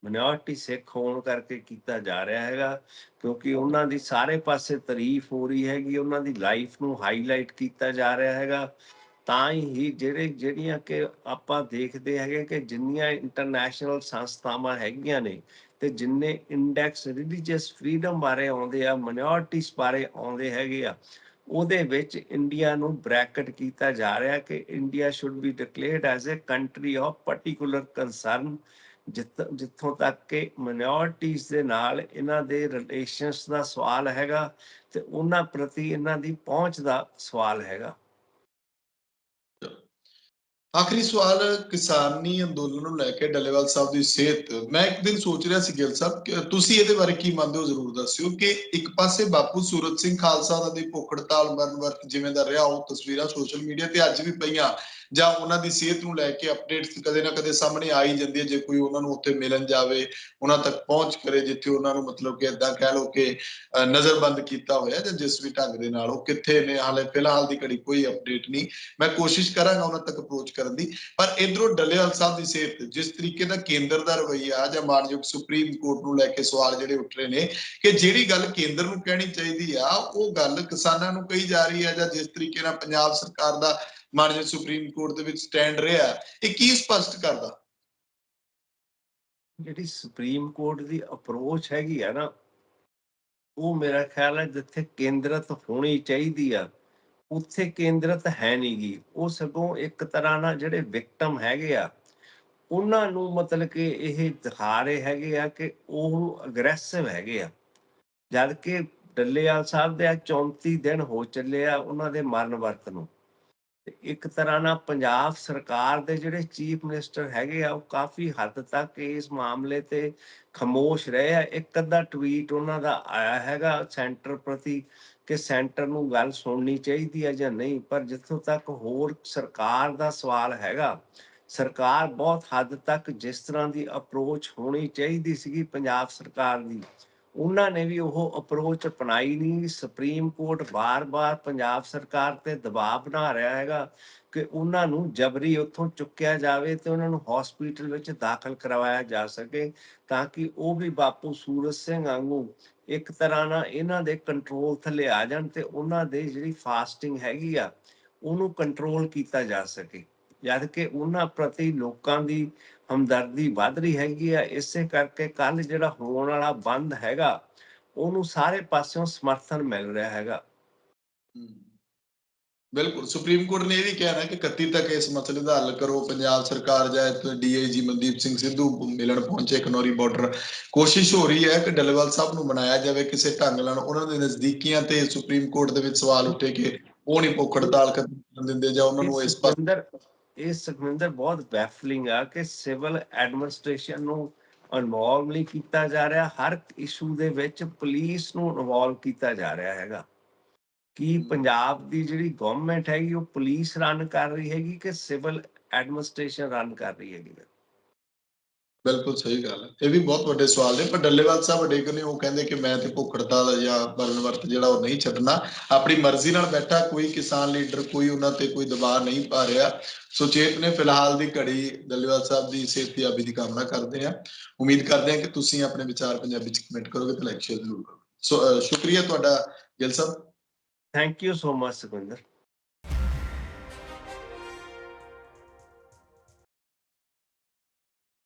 ਮਿਨੋਰਟੀ ਸਿੱਖ ਹੋਣ ਕਰਕੇ ਕੀਤਾ ਜਾ ਰਿਹਾ ਹੈਗਾ, ਕਿਉਂਕਿ ਉਹਨਾਂ ਦੀ ਸਾਰੇ ਪਾਸੇ ਤਾਰੀਫ ਹੋ ਰਹੀ ਹੈਗੀ, ਉਹਨਾਂ ਦੀ ਲਾਈਫ ਨੂੰ ਹਾਈਲਾਈਟ ਕੀਤਾ ਜਾ ਰਿਹਾ ਹੈਗਾ। ਤਾਂ ਹੀ ਜਿਹੜੇ, ਜਿਹੜੀਆਂ ਕਿ ਆਪਾਂ ਦੇਖਦੇ ਹੈਗੇ ਕਿ ਜਿੰਨੀਆਂ ਇੰਟਰਨੈਸ਼ਨਲ ਸੰਸਥਾਵਾਂ ਹੈਗੀਆਂ ਨੇ ਤੇ ਜਿੰਨੇ ਇੰਡੈਕਸ ਰਿਲੀਜੀਅਸ ਫਰੀडम ਬਾਰੇ ਆਉਂਦੇ ਆ ਮਿਨੋਰਟੀਜ਼ ਬਾਰੇ ਆਉਂਦੇ ਹੈਗੇ ਆ, ਉਹਦੇ ਵਿੱਚ ਇੰਡੀਆ ਨੂੰ ਬ੍ਰੈਕਟ ਕੀਤਾ ਜਾ ਰਿਹਾ ਕਿ India should be declared as a country of particular concern ਜਿੱਥੋਂ ਤੱਕ ਕਿ ਮਿਨੋਰਟੀਜ਼ ਦੇ ਨਾਲ ਇਹਨਾਂ ਦੇ ਰਿਲੇਸ਼ਨਸ ਦਾ ਸਵਾਲ ਹੈਗਾ ਤੇ ਉਹਨਾਂ ਪ੍ਰਤੀ ਇਹਨਾਂ ਦੀ ਪਹੁੰਚ ਦਾ ਸਵਾਲ ਹੈਗਾ। ਆਖਰੀ ਸਵਾਲ, ਕਿਸਾਨੀ ਅੰਦੋਲਨ ਨੂੰ ਲੈ ਕੇ ਡੱਲੇਵਾਲ ਸਾਹਿਬ ਦੀ ਸਿਹਤ। ਮੈਂ ਇੱਕ ਦਿਨ ਸੋਚ ਰਿਹਾ ਸੀ ਗਿੱਲ ਸਾਹਿਬ, ਕਿ ਤੁਸੀਂ ਇਹਦੇ ਬਾਰੇ ਕੀ ਮੰਨਦੇ ਹੋ ਜ਼ਰੂਰ ਦੱਸਿਓ ਕਿ ਇੱਕ ਪਾਸੇ ਬਾਪੂ ਸੂਰਤ ਸਿੰਘ ਖਾਲਸਾ ਦਾ ਦੀ ਭੁੱਖ ਮਰਨ ਵਰਤ ਜਿਵੇਂ ਦਾ ਰਿਹਾ, ਉਹ ਤਸਵੀਰਾਂ ਸੋਸ਼ਲ ਮੀਡੀਆ ਤੇ ਅੱਜ ਵੀ ਪਈਆਂ। ਜਾਂ ਉਹਨਾਂ ਦੀ ਸਿਹਤ ਨੂੰ ਲੈ ਕੇ ਅਪਡੇਟਸ ਕਦੇ ਨਾ ਕਦੇ ਸਾਹਮਣੇ ਆ ਹੀ ਜਾਂਦੀ ਹੈ, ਜੇ ਕੋਈ ਉਹਨਾਂ ਨੂੰ ਉੱਥੇ ਮਿਲਣ ਜਾਵੇ, ਉਹਨਾਂ ਤੱਕ ਪਹੁੰਚ ਕਰੇ, ਜਿੱਥੇ ਉਹਨਾਂ ਨੂੰ ਮਤਲਬ ਕਿ ਇਦਾਂ ਕਹਿ ਲਓ ਕਿ ਨਜ਼ਰਬੰਦ ਕੀਤਾ ਹੋਇਆ ਜਾਂ ਜਿਸ ਵੀ ਢੰਗ ਦੇ ਨਾਲ, ਉਹ ਕਿੱਥੇ ਨੇ, ਹਾਲੇ ਫਿਲਹਾਲ ਦੀ ਘੜੀ ਕੋਈ ਅਪਡੇਟ ਨਹੀਂ। ਮੈਂ ਕੋਸ਼ਿਸ਼ ਕਰਾਂਗਾ ਉਹਨਾਂ ਤੱਕ ਅਪਰੋਚ ਕਰਨ ਦੀ, ਪਰ ਇਧਰੋਂ ਡੱਲੇਵਾਲ ਸਾਹਿਬ ਦੀ ਸਿਹਤ, ਜਿਸ ਤਰੀਕੇ ਦਾ ਕੇਂਦਰ ਦਾ ਰਵਈਆ ਜਾਂ ਮਾਨਯੋਗ ਸੁਪਰੀਮ ਕੋਰਟ ਨੂੰ ਲੈ ਕੇ ਸਵਾਲ ਜਿਹੜੇ ਉੱਠ ਰਹੇ ਨੇ, ਕਿ ਜਿਹੜੀ ਗੱਲ ਕੇਂਦਰ ਨੂੰ ਕਹਿਣੀ ਚਾਹੀਦੀ ਆ, ਉਹ ਗੱਲ ਕਿਸਾਨਾਂ ਨੂੰ ਕਹੀ ਜਾ ਰਹੀ ਹੈ ਜਾਂ ਜਿਸ ਤਰੀਕੇ ਨਾਲ ਪੰਜਾਬ ਸਰਕਾਰ ਦਾ ਮਾਨਯੋਗ ਸੁਪਰੀਮ ਕੋਰਟ ਦੇ ਵਿੱਚ ਸਟੈਂਡ ਰਿਹਾ ਇਹ ਕੀ ਸਪਸ਼ਟ ਕਰਦਾ? ਜਿਹੜੀ ਸੁਪਰੀਮ ਕੋਰਟ ਦੀ ਅਪਰੋਚ ਹੈਗੀ ਆ ਨਾ, ਉਹ ਮੇਰਾ ਖਿਆਲ ਹੈ ਜਿੱਥੇ ਕੇਂਦਰਤ ਹੋਣੀ ਚਾਹੀਦੀ ਆ, ਉੱਥੇ ਕੇਂਦਰਤ ਹੈ ਨਹੀਂਗੀ ਉਹ ਸਗੋਂ ਇੱਕ ਤਰ੍ਹਾਂ ਨਾਲ ਜਿਹੜੇ ਵਿਕਟਮ ਹੈਗੇ ਆ, ਉਹਨਾਂ ਨੂੰ ਮਤਲਬ ਕਿ ਇਹ ਦਿਖਾ ਰਹੇ ਹੈਗੇ ਆ ਕਿ ਉਹ ਅਗਰੈਸਿਵ ਹੈਗੇ ਆ। ਜਦ ਕਿ ਡੱਲੇਵਾਲ ਸਾਹਿਬ ਦੇ 34 ਦਿਨ ਹੋ ਚੱਲੇ ਆ ਉਹਨਾਂ ਦੇ ਮਰਨ ਵਰਤ ਨੂੰ। ਤੇ ਇੱਕ ਤਰ੍ਹਾਂ ਨਾਲ ਪੰਜਾਬ ਸਰਕਾਰ ਦੇ ਜਿਹੜੇ ਚੀਫ ਮਿਨਿਸਟਰ ਹੈਗੇ ਆ, ਉਹ ਕਾਫੀ ਹੱਦ ਤੱਕ ਇਸ ਮਾਮਲੇ ਤੇ ਖਮੋਸ਼ ਰਹੇ ਆ। ਇੱਕ ਅੱਧਾ ਟਵੀਟ ਉਹਨਾਂ ਦਾ ਆਇਆ ਹੈਗਾ ਸੈਂਟਰ ਪ੍ਰਤੀ ਕਿ ਸੈਂਟਰ ਨੂੰ ਗੱਲ ਸੁਣਨੀ ਚਾਹੀਦੀ ਹੈ ਜਾਂ ਨਹੀਂ, ਪਰ ਜਿੱਥੋਂ ਤੱਕ ਹੋਰ ਸਰਕਾਰ ਦਾ ਸਵਾਲ ਹੈਗਾ, ਸਰਕਾਰ ਬਹੁਤ ਹੱਦ ਤੱਕ ਜਿਸ ਤਰ੍ਹਾਂ ਦੀ ਅਪਰੋਚ ਹੋਣੀ ਚਾਹੀਦੀ ਸੀਗੀ ਪੰਜਾਬ ਸਰਕਾਰ ਦੀ ਉਹਨਾਂ ਨੇ ਵੀ ਉਹ ਅਪਰੋਚ ਅਪਣਾਈ ਨਹੀਂ। ਸੁਪਰੀਮ ਕੋਰਟ ਬਾਰ-ਬਾਰ ਪੰਜਾਬ ਸਰਕਾਰ ਤੇ ਦਬਾਅ ਬਣਾ ਰਿਹਾ ਹੈਗਾ ਕਿ ਉਹਨਾਂ ਨੂੰ ਜਬਰੀ ਉੱਥੋਂ ਚੁੱਕਿਆ ਜਾਵੇ ਤੇ ਉਹਨਾਂ ਨੂੰ ਹਸਪੀਟਲ ਵਿੱਚ ਦਾਖਲ ਕਰਵਾਇਆ ਜਾ ਸਕੇ ਤਾਂ ਕਿ ਉਹ ਵੀ ਬਾਪੂ ਸੂਰਜ ਸਿੰਘ ਵਾਂਗੂ ਇੱਕ ਤਰ੍ਹਾਂ ਨਾਲ ਇਹਨਾਂ ਦੇ ਕੰਟਰੋਲ ਥੱਲੇ ਆ ਜਾਣ ਤੇ ਉਹਨਾਂ ਦੇ ਜਿਹੜੀ ਫਾਸਟਿੰਗ ਹੈਗੀ ਆ, ਉਹਨੂੰ ਕੰਟਰੋਲ ਕੀਤਾ ਜਾ ਸਕੇ। ਜਦ ਕਿ ਉਹਨਾਂ ਪ੍ਰਤੀ ਲੋਕਾਂ ਦੀ ਹਮਦਰਦੀ ਵੱਧ ਰਹੀ ਹੈਗੀ ਆ ਇਸੇ ਕਰਕੇ ਕੱਲ ਜਿਹੜਾ ਹੋਣ ਵਾਲਾ ਬੰਦ ਹੈਗਾ ਉਹਨੂੰ ਸਾਰੇ ਪਾਸਿਓਂ ਸਮਰਥਨ ਮਿਲ ਰਿਹਾ ਹੈਗਾ। ਬਿਲਕੁਲ ਸੁਪਰੀਮ ਕੋਰਟ ਨੇ ਇਹ ਵੀ ਕਿਹਾ ਨਾ ਕਿ 31 ਤੱਕ ਇਸ ਮਸਲੇ ਦਾ ਹੱਲ ਕਰੋ ਪੰਜਾਬ ਸਰਕਾਰ ਜਾਂ ਡੀਆਈਜੀ ਮਨਦੀਪ ਸਿੰਘ ਸਿੱਧੂ ਮਿਲਣ ਪਹੁੰਚੇ ਖਨੌਰੀ ਬਾਰਡਰ ਕੋਸ਼ਿਸ਼ ਹੋ ਰਹੀ ਹੈ ਕਿ ਡੱਲੇਵਾਲ ਸਾਹਿਬ ਨੂੰ ਬਣਾਇਆ ਜਾਵੇ ਕਿਸੇ ਢੰਗ ਨਾਲ ਉਹਨਾਂ ਦੇ ਨਜ਼ਦੀਕੀਆਂ ਤੇ ਸੁਪਰੀਮ ਕੋਰਟ ਦੇ ਵਿੱਚ ਸਵਾਲ ਉੱਠੇ ਕਿ ਉਹ ਨਹੀਂ ਭੁੱਖ ਹੜਤਾਲ ਕਰਨ ਦਿੰਦੇ ਜਾਂ ਉਹਨਾਂ ਨੂੰ ਇਸ ਪਾਸੇ ਇਹ ਸੁਖਵਿੰਦਰ ਬਹੁਤ ਬੈਫਲਿੰਗ ਆ ਕਿ ਸਿਵਲ ਐਡਮਿਨਿਸਟ੍ਰੇਸ਼ਨ ਨੂੰ ਇਨਵੋਲਵ ਨਹੀਂ ਕੀਤਾ ਜਾ ਰਿਹਾ। ਹਰ ਇਸ਼ੂ ਦੇ ਵਿੱਚ ਪੁਲਿਸ ਨੂੰ ਇਨਵੋਲਵ ਕੀਤਾ ਜਾ ਰਿਹਾ ਹੈਗਾ। ਕੀ ਪੰਜਾਬ ਦੀ ਜਿਹੜੀ ਗਵਰਨਮੈਂਟ ਹੈਗੀ ਉਹ ਪੁਲਿਸ ਰਨ ਕਰ ਰਹੀ ਹੈਗੀ ਕਿ ਸਿਵਲ ਐਡਮਿਨਿਸਟ੍ਰੇਸ਼ਨ ਰਨ ਕਰ ਰਹੀ ਹੈਗੀ? ਬਿਲਕੁਲ ਸਹੀ ਗੱਲ ਹੈ। ਇਹ ਵੀ ਬਹੁਤ ਵੱਡੇ ਸਵਾਲ ਨੇ, ਪਰ ਡੱਲੇਵਾਲ ਸਾਹਿਬ ਅਡੇਕ ਨੇ? ਉਹ ਕਹਿੰਦੇ ਕਿ ਮੈਂ ਤੇ ਭੁੱਖ ਜਾਂ ਬਰਨ ਵਰਤ ਜਿਹੜਾ ਉਹ ਨਹੀਂ ਛੱਡਣਾ। ਆਪਣੀ ਮਰਜ਼ੀ ਨਾਲ ਬੈਠਾ, ਕੋਈ ਕਿਸਾਨ ਲੀਡਰ, ਕੋਈ ਉਹਨਾਂ ਤੇ ਕੋਈ ਦਬਾਅ ਨਹੀਂ ਪਾ ਰਿਹਾ। ਸੁਚੇਤ ਨੇ ਫਿਲਹਾਲ ਦੀ ਘੜੀ ਡੱਲੇਵਾਲ ਸਾਹਿਬ ਦੀ ਸਿਹਤਯਾਬੀ ਦੀ ਕਾਮਨਾ ਕਰਦੇ ਆ ਉਮੀਦ ਕਰਦੇ ਹਾਂ ਕਿ ਤੁਸੀਂ ਆਪਣੇ ਵਿਚਾਰ ਪੰਜਾਬੀ ਚ ਕਮੈਂਟ ਕਰੋਗੇ ਤੇ ਲਾਈਕ ਸ਼ੇਅਰ ਜ਼ਰੂਰ ਕਰੋ ਸੋ ਸ਼ੁਕਰੀਆ ਤੁਹਾਡਾ ਗਿੱਲ ਸਾਹਿਬ। Thank you so much Sukhwinder.